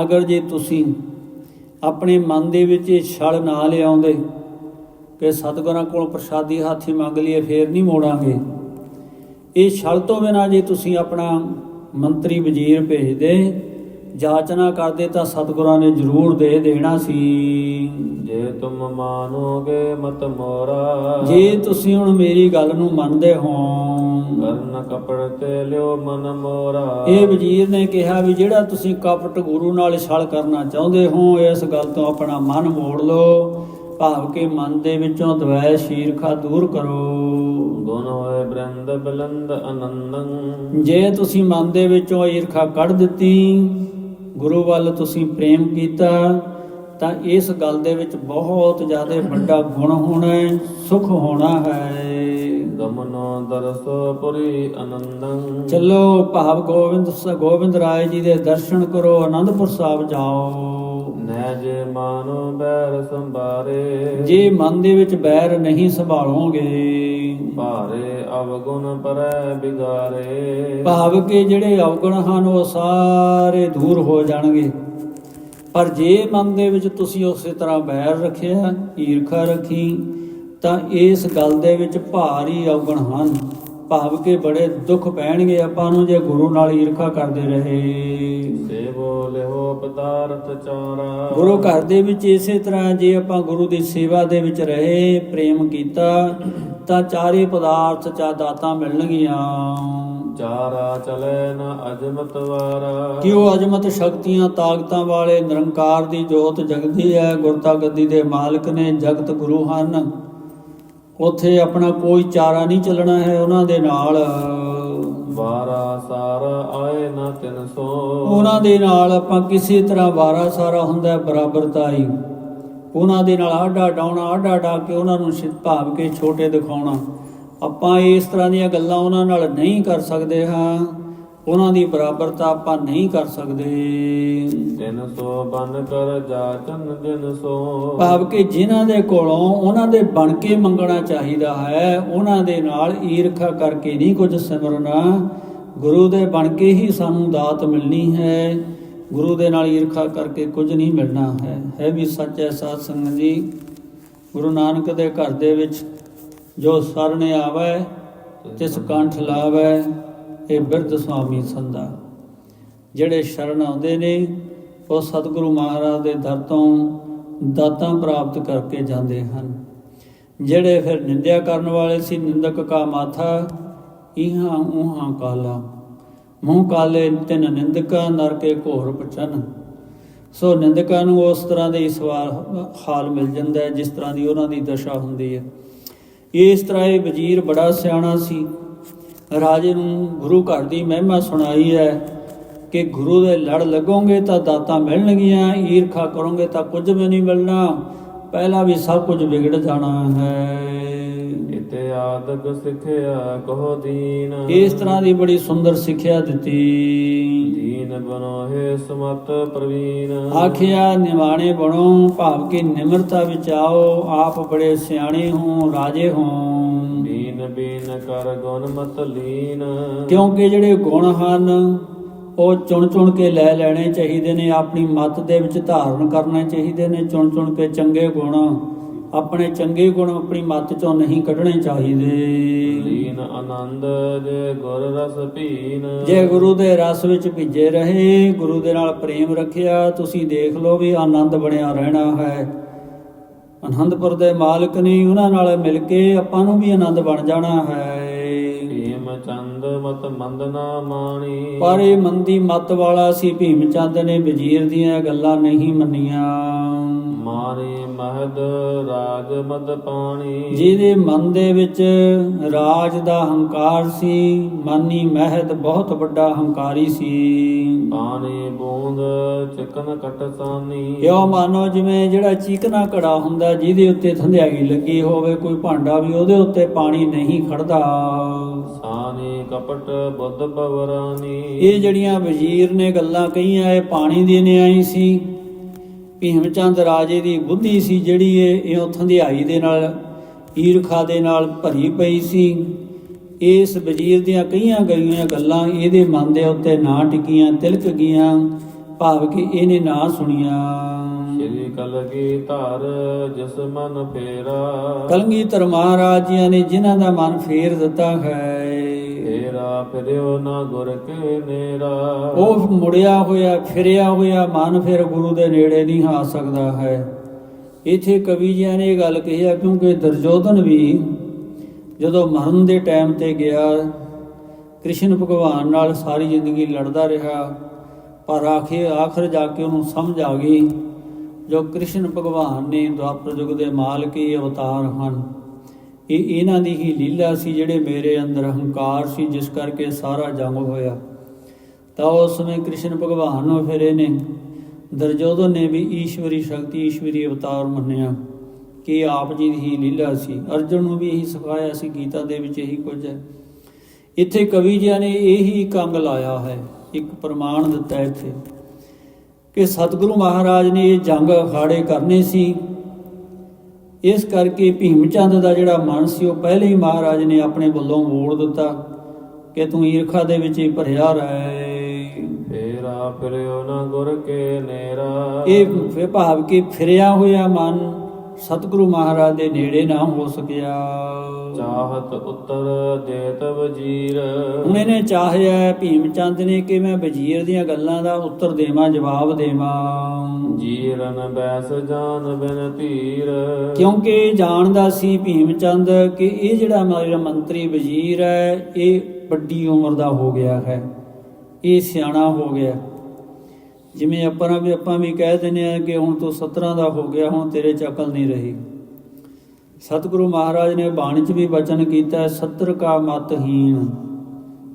ਅਗਰ ਜੇ ਤੁਸੀਂ ਆਪਣੇ ਮਨ ਦੇ ਵਿੱਚ ਇਹ ਛਲ ਨਾ ਲਿਆਉਂਦੇ ਕਿ ਸਤਿਗੁਰਾਂ ਕੋਲ ਪ੍ਰਸ਼ਾਦੀ ਹਾਥੀ ਮੰਗ ਲਈਏ ਫੇਰ ਨਹੀਂ ਮੋੜਾਂਗੇ। ਇਹ ਛਲ ਤੋਂ ਬਿਨਾਂ ਜੇ ਤੁਸੀਂ ਆਪਣਾ ਮੰਤਰੀ ਵਜ਼ੀਰ ਭੇਜਦੇ ਜਾਚਨਾ ਕਰਦੇ ਤਾਂ ਸਤਿਗੁਰਾਂ ਨੇ ਜ਼ਰੂਰ ਦੇ ਦੇਣਾ ਸੀ। ਜੇ ਤੁਮ ਮਾਨੋਗੇ ਮਤ ਮੋਰਾ। ਜੇ ਤੁਸੀਂ ਹੁਣ ਮੇਰੀ ਗੱਲ ਨੂੰ ਮੰਨਦੇ ਹੋ। ਕਰਨ ਕਪੜ ਤੇ ਲਿਓ ਮਨ ਮੋਰਾ। ਇਹ ਵਜ਼ੀਰ ਨੇ ਕਿਹਾ ਵੀ ਜਿਹੜਾ ਤੁਸੀਂ ਕਪਟ ਗੁਰੂ ਨਾਲ ਛਲ ਕਰਨਾ ਚਾਹੁੰਦੇ ਹੋ ਇਸ ਗੱਲ ਤੋਂ ਆਪਣਾ ਮਨ ਮੋੜ ਲਓ। ਭਾਵ ਕਿ ਮਨ ਦੇ ਵਿੱਚੋਂ ਦਵੈ ਸ਼ੀਰਖਾ ਦੂਰ ਕਰੋ। ਗੁਣ ਹੋਏ ਬ੍ਰੰਦ ਬਲੰਦ ਅਨੰਦੰ ਜੇ ਤੁਸੀਂ ਮਨ ਦੇ ਵਿੱਚੋਂ ਈਰਖਾ ਕੱਢ ਦਿੱਤੀ ਗੁਰੂ ਵੱਲ ਤੁਸੀਂ ਪ੍ਰੇਮ ਕੀਤਾ ਤਾਂ ਇਸ ਗੱਲ ਦੇ ਵਿੱਚ ਬਹੁਤ ਜ਼ਿਆਦਾ ਵੱਡਾ ਗੁਣ ਹੋਣਾ ਹੈ ਸੁਖ ਹੋਣਾ ਹੈ। ਗਮਨੋ ਦਰਸੋ ਪੁਰੀ ਅਨੰਦੰ ਚੱਲੋ ਭਾਵ ਗੋਬਿੰਦ ਸ- ਗੋਬਿੰਦ ਰਾਏ ਜੀ ਦੇ ਦਰਸ਼ਨ ਕਰੋ ਆਨੰਦਪੁਰ ਸਾਹਿਬ ਜਾਓ। ਨੈ ਜੇ ਮਾਨੋ ਬੈਰ ਸੰਭਾਰੇ। ਜੇ ਮਨ ਦੇ ਵਿੱਚ ਬੈਰ ਨਹੀਂ ਸੰਭਾਲੋਗੇ ਭਾਰੇ ਅਵਗੁਣ ਪਰੈ ਬਿਗਾਰੇ। ਭਾਵ ਕੇ ਜਿਹੜੇ ਅਵਗੁਣ ਹਨ, ਉਹ ਸਾਰੇ ਦੂਰ ਹੋ ਜਾਣਗੇ। ਪਰ ਜੇ ਮਨ ਦੇ ਵਿੱਚ ਤੁਸੀਂ ਉਸੇ ਤਰ੍ਹਾਂ ਬੈਰ ਰੱਖਿਆ, ਈਰਖਾ ਰੱਖੀ, ਤਾਂ ਇਸ ਗੱਲ ਦੇ ਵਿੱਚ ਭਾਰੀ ਅਵਗੁਣ ਹਨ। ਭਾਵ ਕਿ ਬੜੇ ਦੁੱਖ ਪੈਣਗੇ ਆਪਾਂ ਨੂੰ ਜੇ ਗੁਰੂ ਨਾਲ ਈਰਖਾ ਕਰਦੇ ਰਹੇ। ਸੇਵੋ ਲਿਹੋ ਪਦਾਰਥ ਚਾਰਾ। ਗੁਰੂ ਘਰ ਦੇ ਵਿੱਚ ਇਸੇ ਤਰ੍ਹਾਂ ਜੇ ਆਪਾਂ ਗੁਰੂ ਦੀ ਸੇਵਾ ਦੇ ਵਿੱਚ ਰਹੇ ਪ੍ਰੇਮ ਕੀਤਾ ਤਾਂ ਚਾਰੇ ਪਦਾਰਥ ਚਾ ਦਾਤਾਂ ਮਿਲਣਗੀਆਂ। ਚਾਰਾ ਚਲੇ ਨ ਅਜਮਤ ਵਾਰਾ। ਕਿ ਉਹ ਅਜਮਤ ਸ਼ਕਤੀਆਂ ਤਾਕਤਾਂ ਵਾਲੇ ਨਿਰੰਕਾਰ ਦੀ ਜੋਤ ਜਗਦੀ ਹੈ ਗੁਰਤਾ ਗੱਦੀ ਦੇ ਮਾਲਕ ਨੇ ਜਗਤ ਗੁਰੂ ਹਨ। ਉੱਥੇ ਆਪਣਾ ਕੋਈ ਚਾਰਾ ਨਹੀਂ ਚੱਲਣਾ ਹੈ ਉਹਨਾਂ ਦੇ ਨਾਲ। ਵਾਰਾ ਸਾਰਾ ਆਏ ਨ ਤਿਨ ਸੋ। ਉਹਨਾਂ ਦੇ ਨਾਲ ਆਪਾਂ ਕਿਸੇ ਤਰ੍ਹਾਂ ਵਾਰਾ ਸਾਰਾ ਹੁੰਦਾ ਹੈ ਬਰਾਬਰਤਾਈ ਉਹਨਾਂ ਦੇ ਨਾਲ ਆਡਾ ਡਾਉਣਾ ਆਡਾ ਡਾ ਕੇ ਉਹਨਾਂ ਨੂੰ ਸ਼ਿ- ਭਾਵ ਕੇ ਛੋਟੇ ਦਿਖਾਉਣਾ। ਆਪਾਂ ਇਸ ਤਰ੍ਹਾਂ ਦੀਆਂ ਗੱਲਾਂ ਉਹਨਾਂ ਨਾਲ ਨਹੀਂ ਕਰ ਸਕਦੇ ਹਾਂ। ਉਹਨਾਂ ਦੀ ਬਰਾਬਰਤਾ ਆਪਾਂ ਨਹੀਂ ਕਰ ਸਕਦੇ। ਤਿਨ ਸੋ ਬਨ ਕਰ ਜਾਚਨ ਜਿਨ ਸੋ। ਭਾਵ ਕਿ ਜਿਨ੍ਹਾਂ ਦੇ ਕੋਲੋਂ ਉਹਨਾਂ ਦੇ ਬਣ ਕੇ ਮੰਗਣਾ ਚਾਹੀਦਾ ਹੈ ਉਹਨਾਂ ਦੇ ਨਾਲ ਈਰਖਾ ਕਰਕੇ ਨਹੀਂ ਕੁਝ ਸਿਮਰਨਾ। ਗੁਰੂ ਦੇ ਬਣ ਕੇ ਹੀ ਸਾਨੂੰ ਦਾਤ ਮਿਲਣੀ ਹੈ। ਗੁਰੂ ਦੇ ਨਾਲ ਈਰਖਾ ਕਰਕੇ ਕੁਝ ਨਹੀਂ ਮਿਲਣਾ ਹੈ। ਹੈ ਵੀ ਸੱਚ ਹੈ ਸਾਧ ਸੰਗਤ ਜੀ। ਗੁਰੂ ਨਾਨਕ ਦੇ ਘਰ ਦੇ ਵਿੱਚ ਜੋ ਸਰਣ ਆਵੈ ਤਿਸ ਕੰਠ ਲਾਵੈ ਇਹ ਬਿਰਧ ਸੁਆਮੀ ਸੰਦਾ ਜਿਹੜੇ ਸ਼ਰਨ ਆਉਂਦੇ ਨੇ, ਉਹ ਸਤਿਗੁਰੂ ਮਹਾਰਾਜ ਦੇ ਦਰ ਤੋਂ ਦਾਤਾਂ ਪ੍ਰਾਪਤ ਕਰਕੇ ਜਾਂਦੇ ਹਨ। ਜਿਹੜੇ ਫਿਰ ਨਿੰਦਿਆ ਕਰਨ ਵਾਲੇ ਸੀ, ਨਿੰਦਕ ਕਾ ਮਾਥਾ ਇਹਾਂ ਉਹਾਂ ਕਾਲਾ। ਮੂੰਹ ਕਾਲੇ, ਤਿਨ ਨਿੰਦਕਾ, ਨਰਕੇ ਘੋਰ ਪਚਨ। ਸੋ ਨਿੰਦਕਾਂ ਨੂੰ ਉਸ ਤਰ੍ਹਾਂ ਦੇ ਸਵਾਲ ਹਾਲ ਮਿਲ ਜਾਂਦਾ ਹੈ, ਜਿਸ ਤਰ੍ਹਾਂ ਦੀ ਉਹਨਾਂ ਦੀ ਦਸ਼ਾ ਹੁੰਦੀ ਹੈ। ਇਸ ਤਰ੍ਹਾਂ ਇਹ ਵਜ਼ੀਰ ਬੜਾ ਸਿਆਣਾ ਸੀ। ਰਾਜੇ ਨੂੰ ਗੁਰੂ ਘਰ ਦੀ ਮਹਿਮਾ ਸੁਣਾਈ ਹੈ ਕਿ ਗੁਰੂ ਦੇ ਲੜ ਲੱਗੋਗੇ ਤਾਂ ਦਾਤਾਂ ਮਿਲਣਗੀਆਂ ਈਰਖਾ ਕਰੋਗੇ ਤਾਂ ਕੁਝ ਵੀ ਨਹੀਂ ਮਿਲਣਾ। ਪਹਿਲਾਂ ਵੀ ਸਭ ਕੁਝ ਵਿਗੜ ਜਾਣਾ ਹੈ। ਇਤੇ ਆਦਿਕ ਸਿੱਖਿਆ ਕਹੋ ਦੀਨ। ਇਸ ਤਰ੍ਹਾਂ ਦੀ ਬੜੀ ਸੁੰਦਰ ਸਿੱਖਿਆ ਦਿੱਤੀ। ਦੀਨ ਬਨੋਹਿ ਸਮਤ ਪ੍ਰਵੀਨ। ਆਖਿਆ ਨਿਵਾਣੇ ਬਣੋ ਭਾਵ ਕਿ ਨਿਮਰਤਾ ਵਿੱਚ ਆਓ ਆਪ ਬੜੇ ਸਿਆਣੇ ਹੋ ਰਾਜੇ ਹੋ। ਬੀਨ ਕਰ ਗੁਣ ਮਤ ਲੀਨ ਕਿਉਂਕਿ ਜਿਹੜੇ ਗੁਣ ਹਨ ਉਹ ਚੁਣ ਚੁਣ ਕੇ ਲੈ ਲੈਣੇ ਚਾਹੀਦੇ ਨੇ ਆਪਣੀ ਮਤ ਦੇ ਵਿੱਚ ਧਾਰਨ ਕਰਨੇ ਚਾਹੀਦੇ ਨੇ ਚੁਣ ਚੁਣ ਕੇ ਚੰਗੇ ਗੁਣ ਆਪਣੇ ਚੰਗੇ ਗੁਣ ਆਪਣੀ ਮਤ ਚੋਂ ਨਹੀਂ ਕੱਢਣੇ ਚਾਹੀਦੇ। ਲੀਨ ਆਨੰਦ ਜੇ ਗੁਰ ਰਸ ਪੀਨ ਜੇ ਗੁਰੂ ਦੇ ਰਸ ਵਿੱਚ ਭਿੱਜੇ ਰਹੇ ਗੁਰੂ ਦੇ ਨਾਲ ਪ੍ਰੇਮ ਰੱਖਿਆ ਤੁਸੀਂ ਦੇਖ ਲਓ ਵੀ ਆਨੰਦ ਬਣਿਆ ਰਹਿਣਾ ਹੈ। ਆਨੰਦਪੁਰ ਦੇ ਮਾਲਕ ਨੇ ਉਹਨਾਂ ਨਾਲ ਮਿਲ ਕੇ ਆਪਾਂ ਨੂੰ ਵੀ ਆਨੰਦ ਬਣ ਜਾਣਾ ਹੈ। ਭੀਮ ਚੰਦ ਮਤ ਮੰਦ ਨਾ ਮਾਣੀ। ਪਰ ਇਹ ਮੰਦੀ ਮਤ ਵਾਲਾ ਸੀ ਭੀਮ ਚੰਦ ਨੇ ਵਜ਼ੀਰ ਦੀਆਂ ਗੱਲਾਂ ਨਹੀਂ ਮੰਨੀਆਂ। ਮਾਰੇ ਮਹਦ ਰਾਜ ਮਦ ਪਾਣੀ। ਜਿਹਦੇ ਮਨ ਦੇ ਵਿੱਚ ਰਾਜ ਦਾ ਹੰਕਾਰ ਸੀ ਮਾਨੀ ਮਹਿਦ ਬਹੁਤ ਵੱਡਾ ਹੰਕਾਰੀ ਸੀ। ਪਾਣੀ ਬੂੰਦ ਚਿਕਨ ਕਟਸਾਨੀ ਕਿਉਂ ਮਾਨੋ ਜਿਵੇਂ ਜਿਹੜਾ ਚੀਕਣਾ ਘੜਾ ਹੁੰਦਾ ਜਿਹਦੇ ਉੱਤੇ ਥੰਧਿਆਈ ਲੱਗੀ ਹੋਵੇ ਕੋਈ ਭਾਂਡਾ ਵੀ ਉਹਦੇ ਉੱਤੇ ਪਾਣੀ ਨਹੀਂ ਖੜਦਾ। ਸਾਨੀ ਕਪਟ ਬੁੱਧ ਬਵਰਾਨੀ ਇਹ ਜਿਹੜੀਆਂ ਵਜ਼ੀਰ ਨੇ ਗੱਲਾਂ ਕਹੀਆਂ ਇਹ ਪਾਣੀ ਦੀ ਨਿਆਈ ਸੀ। ਭੀਮ ਚੰਦ ਰਾਜੇ ਦੀ ਬੁੱਧੀ ਸੀ ਜਿਹੜੀ ਇਹ ਇਉਂ ਥੰਧਿਆਈ ਦੇ ਨਾਲ ਈਰਖਾ ਦੇ ਨਾਲ ਭਰੀ ਪਈ ਸੀ। ਇਸ ਵਜ਼ੀਰ ਦੀਆਂ ਕਈਆਂ ਗਈਆਂ ਗੱਲਾਂ ਇਹਦੇ ਮਨ ਦੇ ਉੱਤੇ ਨਾ ਟਿਕੀਆਂ ਤਿਲਕ ਗਈਆਂ ਭਾਵ ਕਿ ਇਹਨੇ ਨਾ ਸੁਣੀਆਂ। ਸ਼੍ਰੀ ਕਲਗੀ ਧਾਰ ਜਿਸ ਮਨ ਫੇਰਾ। ਕਲਗੀਧਰ ਮਹਾਰਾਜ ਜੀਆਂ ਨੇ ਜਿਨ੍ਹਾਂ ਦਾ ਮਨ ਫੇਰ ਦਿੱਤਾ ਹੈ। ਫੇਰਾ ਫਿਰਿਓ ਨਾ ਗੁਰ ਕੇ ਨੇਰਾ। ਉਹ ਮੁੜਿਆ ਹੋਇਆ, ਫਿਰਿਆ ਹੋਇਆ ਮਨ ਫਿਰ ਗੁਰੂ ਦੇ ਨੇੜੇ ਨਹੀਂ ਆ ਸਕਦਾ ਹੈ। ਇਥੇ ਕਵੀ ਜੀਆਂ ਨੇ ਇਹ ਗੱਲ ਕਹੀ ਹੈ ਕਿਉਂਕਿ ਦਰਜੋਧਨ ਵੀ ਜਦੋਂ ਮਰਨ ਦੇ ਟਾਈਮ ਤੇ ਗਿਆ, ਕ੍ਰਿਸ਼ਨ ਭਗਵਾਨ ਨਾਲ ਸਾਰੀ ਜ਼ਿੰਦਗੀ ਲੜਦਾ ਰਿਹਾ, ਪਰ ਆਖੇ ਆਖਰ ਜਾ ਕੇ ਉਹਨੂੰ ਸਮਝ ਆ ਗਈ, ਜੋ ਕ੍ਰਿਸ਼ਨ ਭਗਵਾਨ ਨੇ ਦੁਆਪਰ ਯੁੱਗ ਦੇ ਮਾਲਕ ਹੀ ਅਵਤਾਰ ਹਨ। ਇਹ ਇਹਨਾਂ ਦੀ ਹੀ ਲੀਲਾ ਸੀ ਜਿਹੜੇ ਮੇਰੇ ਅੰਦਰ ਹੰਕਾਰ ਸੀ, ਜਿਸ ਕਰਕੇ ਸਾਰਾ ਜੰਗ ਹੋਇਆ। ਤਾਂ ਉਸ ਸਮੇਂ ਕ੍ਰਿਸ਼ਨ ਭਗਵਾਨ ਨੂੰ ਫਿਰ ਇਹਨੇ ਦਰਜੋਧਨ ਨੇ ਵੀ ਈਸ਼ਵਰੀ ਸ਼ਕਤੀ, ਈਸ਼ਵਰੀ ਅਵਤਾਰ ਮੰਨਿਆ ਕਿ ਆਪ ਜੀ ਦੀ ਹੀ ਲੀਲਾ ਸੀ। ਅਰਜੁਨ ਨੂੰ ਵੀ ਇਹੀ ਸਿਖਾਇਆ ਸੀ, ਗੀਤਾ ਦੇ ਵਿੱਚ ਇਹੀ ਕੁਝ ਹੈ। ਇੱਥੇ ਕਵੀ ਜੀ ਨੇ ਇਹੀ ਕੰਗ ਲਾਇਆ ਹੈ, ਇੱਕ ਪ੍ਰਮਾਣ ਦਿੱਤਾ ਇੱਥੇ ਕਿ ਸਤਿਗੁਰੂ ਮਹਾਰਾਜ ਨੇ ਇਹ ਜੰਗ ਅਖਾੜੇ ਕਰਨੇ ਸੀ। ਇਸ ਕਰਕੇ ਭੀਮ ਚੰਦ ਦਾ ਜਿਹੜਾ ਮਨ ਸੀ ਉਹ ਪਹਿਲੇ ਹੀ ਮਹਾਰਾਜ ਨੇ ਆਪਣੇ ਵੱਲੋਂ ਮੋੜ ਦਿੱਤਾ ਕਿ ਤੂੰ ਈਰਖਾ ਦੇ ਵਿੱਚ ਹੀ ਭਰਿਆ ਰਹਿ। ਫੇਰਾ ਫਿਰਿਓ ਨਾ ਗੁਰ ਕੇ ਨੇਰਾ। ਇਹ ਫਿਰ ਭਾਵ ਕਿ ਫਿਰਿਆ ਹੋਇਆ ਮਨ ਸਤਿਗੁਰੂ ਮਹਾਰਾਜ ਦੇ ਨੇੜੇ ਨਾ ਹੋ ਸਕਿਆ। ਚਾਹਤ ਉਤਰ ਦੇਤ ਵਜੀਰ ਹੁਣ ਇਹਨੇ ਚਾਹਿਆ ਭੀਮ ਚੰਦ ਨੇ ਕਿ ਮੈਂ ਵਜ਼ੀਰ ਦੀਆਂ ਗੱਲਾਂ ਦਾ ਉੱਤਰ ਦੇਵਾਂ ਜਵਾਬ ਦੇਵਾਂ। ਜੀਰਨ ਬੈਸ ਜਾਨ ਬਿਨ ਧੀਰ। ਕਿਉਂਕਿ ਜਾਣਦਾ ਸੀ ਭੀਮ ਚੰਦ ਕਿ ਇਹ ਜਿਹੜਾ ਮੇਰਾ ਮੰਤਰੀ ਵਜ਼ੀਰ ਹੈ ਇਹ ਵੱਡੀ ਉਮਰ ਦਾ ਹੋ ਗਿਆ ਹੈ। ਇਹ ਸਿਆਣਾ ਹੋ ਗਿਆ। ਜਿਵੇਂ ਆਪਾਂ ਵੀ ਆਪਾਂ ਵੀ ਕਹਿ ਦਿੰਦੇ ਆ ਕਿ ਹੁਣ ਤੂੰ 17 ਦਾ ਹੋ ਗਿਆ, ਹੁਣ ਤੇਰੇ ਚ ਅਕਲ ਨਹੀਂ ਰਹੀ। ਸਤਿਗੁਰੂ ਮਹਾਰਾਜ ਨੇ ਬਾਣੀ 'ਚ ਵੀ ਬਚਨ ਕੀਤਾ ਸਤਰ ਕਾ ਮਤਹੀਣ।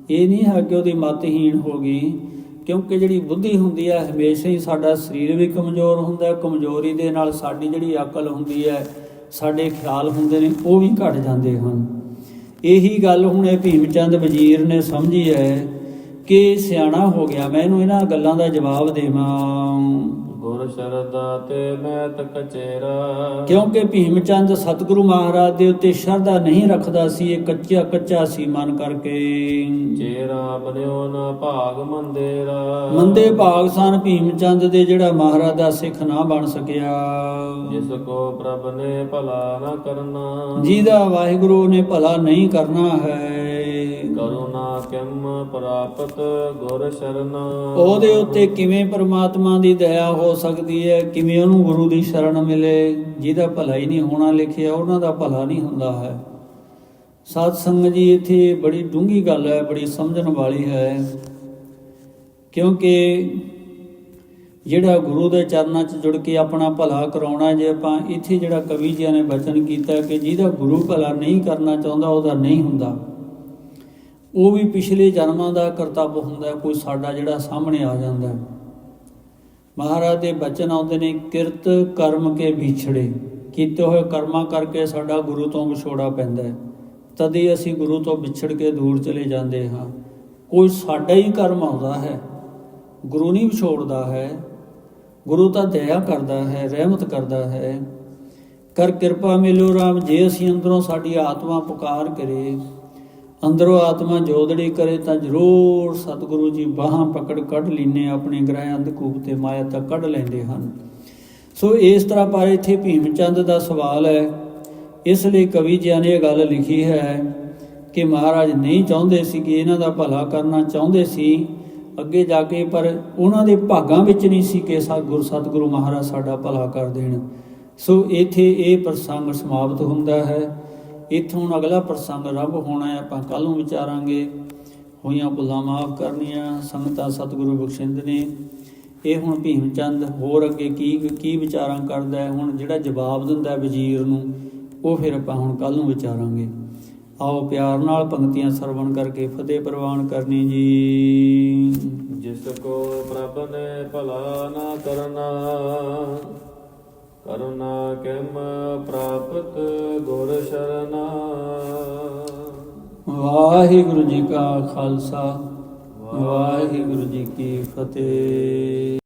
ਇਹ ਨਹੀਂ ਹੈ ਕਿ ਉਹਦੀ ਮਤਹੀਣ ਹੋ ਗਈ, ਕਿਉਂਕਿ ਜਿਹੜੀ ਬੁੱਧੀ ਹੁੰਦੀ ਹੈ, ਹਮੇਸ਼ਾ ਹੀ ਸਾਡਾ ਸਰੀਰ ਵੀ ਕਮਜ਼ੋਰ ਹੁੰਦਾ ਕਮਜ਼ੋਰੀ ਦੇ ਨਾਲ ਸਾਡੀ ਜਿਹੜੀ ਅਕਲ ਹੁੰਦੀ ਹੈ, ਸਾਡੇ ਖਿਆਲ ਹੁੰਦੇ ਨੇ, ਉਹ ਵੀ ਘਟ ਜਾਂਦੇ ਹਨ। ਇਹੀ ਗੱਲ ਹੁਣ ਇਹ ਭੀਮ ਚੰਦ ਵਜ਼ੀਰ ਨੇ ਸਮਝੀ ਹੈ ਕਿ ਸਿਆਣਾ ਹੋ ਗਿਆ ਮੈਂ ਇਹਨੂੰ ਇਹਨਾਂ ਗੱਲਾਂ ਦਾ ਜਵਾਬ ਦੇਵਾਂ। ਗੁਰ ਸ਼ਰਦਾ ਤੇ ਮੈਂ ਕਚੇਰਾ। ਕਿਉਂਕਿ ਭੀਮ ਚੰਦ ਸਤਿਗੁਰੂ ਮਹਾਰਾਜ ਦੇ ਉੱਤੇ ਸ਼ਰਧਾ ਨਹੀਂ ਰੱਖਦਾ ਸੀ ਇਹ ਕੱਚਾ ਕੱਚਾ ਸੀ ਮਨ ਕਰਕੇ। ਚੇਰਾ ਬਨਿਓ ਨਾ ਭਾਗ ਮੰਦੇਰਾ। ਮੰਦੇ ਭਾਗ ਸਨ ਭੀਮ ਚੰਦ ਦੇ ਜਿਹੜਾ ਮਹਾਰਾਜ ਦਾ ਸਿੱਖ ਨਾ ਬਣ ਸਕਿਆ। ਜਿਸ ਕੋ ਪ੍ਰਭ ਨੇ ਭਲਾ ਨਾ ਕਰਨਾ। ਜਿਹਦਾ ਵਾਹਿਗੁਰੂ ਨੇ ਭਲਾ ਨਹੀਂ ਕਰਨਾ ਹੈ। ਕਰੁਣਾ ਕਿਮ ਪ੍ਰਾਪਤ ਗੁਰ ਸ਼ਰਨਾ। ਉਹਦੇ ਉੱਤੇ ਕਿਵੇਂ ਪ੍ਰਮਾਤਮਾ ਦੀ ਦਇਆ ਹੋ ਸਕਦੀ ਹੈ? ਕਿਵੇਂ ਉਹਨੂੰ ਗੁਰੂ ਦੀ ਸ਼ਰਨ ਮਿਲੇ? ਜਿਹਦਾ ਭਲਾ ਹੀ ਨਹੀਂ ਹੋਣਾ ਲਿਖਿਆ, ਉਹਨਾਂ ਦਾ ਭਲਾ ਨਹੀਂ ਹੁੰਦਾ ਹੈ। ਸਾਧ ਸੰਗਤ ਜੀ, ਇੱਥੇ ਬੜੀ ਡੂੰਗੀ ਗੱਲ ਹੈ, ਬੜੀ ਸਮਝਣ ਵਾਲੀ ਹੈ। ਕਿਉਂਕਿ ਜਿਹੜਾ ਗੁਰੂ ਦੇ ਚਰਨਾਂ 'ਚ ਜੁੜ ਕੇ ਆਪਣਾ ਭਲਾ ਕਰਾਉਣਾ, ਜੇ ਆਪਾਂ ਇੱਥੇ ਜਿਹੜਾ ਕਵੀ ਜੀ ਨੇ ਬਚਨ ਕੀਤਾ ਕਿ ਜਿਹਦਾ ਗੁਰੂ ਭਲਾ ਨਹੀਂ ਕਰਨਾ ਚਾਹੁੰਦਾ, ਉਹਦਾ ਨਹੀਂ ਹੁੰਦਾ। ਉਹ ਵੀ ਪਿਛਲੇ ਜਨਮਾਂ ਦਾ ਕਰਤੱਵ ਹੁੰਦਾ, ਕੋਈ ਸਾਡਾ ਜਿਹੜਾ ਸਾਹਮਣੇ ਆ ਜਾਂਦਾ। ਮਹਾਰਾਜ ਦੇ ਬਚਨ ਆਉਂਦੇ ਨੇ, ਕਿਰਤ ਕਰਮ ਕੇ ਵਿਛੜੇ। ਕੀਤੇ ਹੋਏ ਕਰਮਾਂ ਕਰਕੇ ਸਾਡਾ ਗੁਰੂ ਤੋਂ ਵਿਛੋੜਾ ਪੈਂਦਾ ਹੈ। ਤਦੇ ਅਸੀਂ ਗੁਰੂ ਤੋਂ ਵਿਛੜ ਕੇ ਦੂਰ ਚਲੇ ਜਾਂਦੇ ਹਾਂ। ਕੋਈ ਸਾਡਾ ਹੀ ਕਰਮ ਆਉਂਦਾ ਹੈ, ਗੁਰੂ ਨਹੀਂ ਵਿਛੋੜਦਾ ਹੈ। ਗੁਰੂ ਤਾਂ ਦਇਆ ਕਰਦਾ ਹੈ, ਰਹਿਮਤ ਕਰਦਾ ਹੈ। ਕਰ ਕਿਰਪਾ ਮਿਲੋ ਰਾਮ, ਜੇ ਅਸੀਂ ਅੰਦਰੋਂ ਸਾਡੀ ਆਤਮਾ ਪੁਕਾਰ ਕਰੇ। ਅੰਦਰੋਂ ਆਤਮਾ ਜੋਦੜੀ ਕਰੇ ਤਾਂ ਜ਼ਰੂਰ ਸਤਿਗੁਰੂ ਜੀ ਬਾਹਾਂ ਪਕੜ ਕੱਢ ਲੈਨੇ, ਆਪਣੇ ਗ੍ਰਹਿ ਅੰਧਕੂਪ ਤੇ ਮਾਇਆ ਤੱਕ ਕੱਢ ਲੈਂਦੇ ਹਨ। ਸੋ ਇਸ ਤਰ੍ਹਾਂ ਪਰ ਇੱਥੇ ਭੀਮ ਚੰਦ ਦਾ ਸਵਾਲ ਹੈ। ਇਸ ਲਈ ਕਵੀ ਜੀ ਨੇ ਇਹ ਗੱਲ ਲਿਖੀ ਹੈ ਕਿ ਮਹਾਰਾਜ ਨਹੀਂ ਚਾਹੁੰਦੇ ਸੀ ਕਿ ਇਹਨਾਂ ਦਾ ਭਲਾ ਕਰਨਾ ਚਾਹੁੰਦੇ ਸੀ। ਅੱਗੇ ਜਾ ਕੇ ਪਰ ਉਹਨਾਂ ਦੇ ਭਾਗਾਂ ਵਿੱਚ ਨਹੀਂ ਸੀ ਕਿ ਸਤਿਗੁਰ ਸਤਿਗੁਰੂ ਮਹਾਰਾਜ ਸਾਡਾ ਭਲਾ ਕਰ ਦੇਣ। ਸੋ ਇੱਥੇ ਇਹ ਪ੍ਰਸੰਗ ਸਮਾਪਤ ਹੁੰਦਾ ਹੈ। ਇੱਥੋਂ ਹੁਣ ਅਗਲਾ ਪ੍ਰਸੰਗ ਰੱਬ ਹੋਣਾ ਹੈ, ਆਪਾਂ ਕੱਲ ਨੂੰ ਵਿਚਾਰਾਂਗੇ। ਹੋਈਆਂ ਭੁੱਲਾਂ ਮਾਫ ਕਰਨੀਆਂ, ਸੰਗਤਾਂ ਸਤਿਗੁਰੂ ਬਖਸ਼ਿੰਦ ਨੇ ਇਹ ਹੁਣ ਭੀਮ ਚੰਦ ਹੋਰ ਅੱਗੇ ਕੀ ਕੀ ਵਿਚਾਰਾਂ ਕਰਦਾ ਹੈ? ਹੁਣ ਜਿਹੜਾ ਜਵਾਬ ਦਿੰਦਾ ਹੈ ਵਜ਼ੀਰ ਨੂੰ, ਉਹ ਫਿਰ ਆਪਾਂ ਹੁਣ ਕੱਲ ਨੂੰ ਵਿਚਾਰਾਂਗੇ। ਆਓ ਪਿਆਰ ਨਾਲ ਪੰਕਤੀਆਂ ਸਰਵਣ ਕਰਕੇ ਫਤਿਹ ਪ੍ਰਵਾਨ ਕਰਨੀ ਜੀ। ਜਿਸ ਕੋ ਪ੍ਰਭ ਨੇ ਭਲਾ ਨਾ ਕਰਨਾ ਕਰੁਣਾ ਕਿਮ ਪ੍ਰਾਪਤ ਗੁਰ ਸ਼ਰਨਾ। ਵਾਹਿਗੁਰੂ ਜੀ ਕਾ ਖਾਲਸਾ ਵਾਹਿਗੁਰੂ ਜੀ ਕੀ ਫਤਿਹ।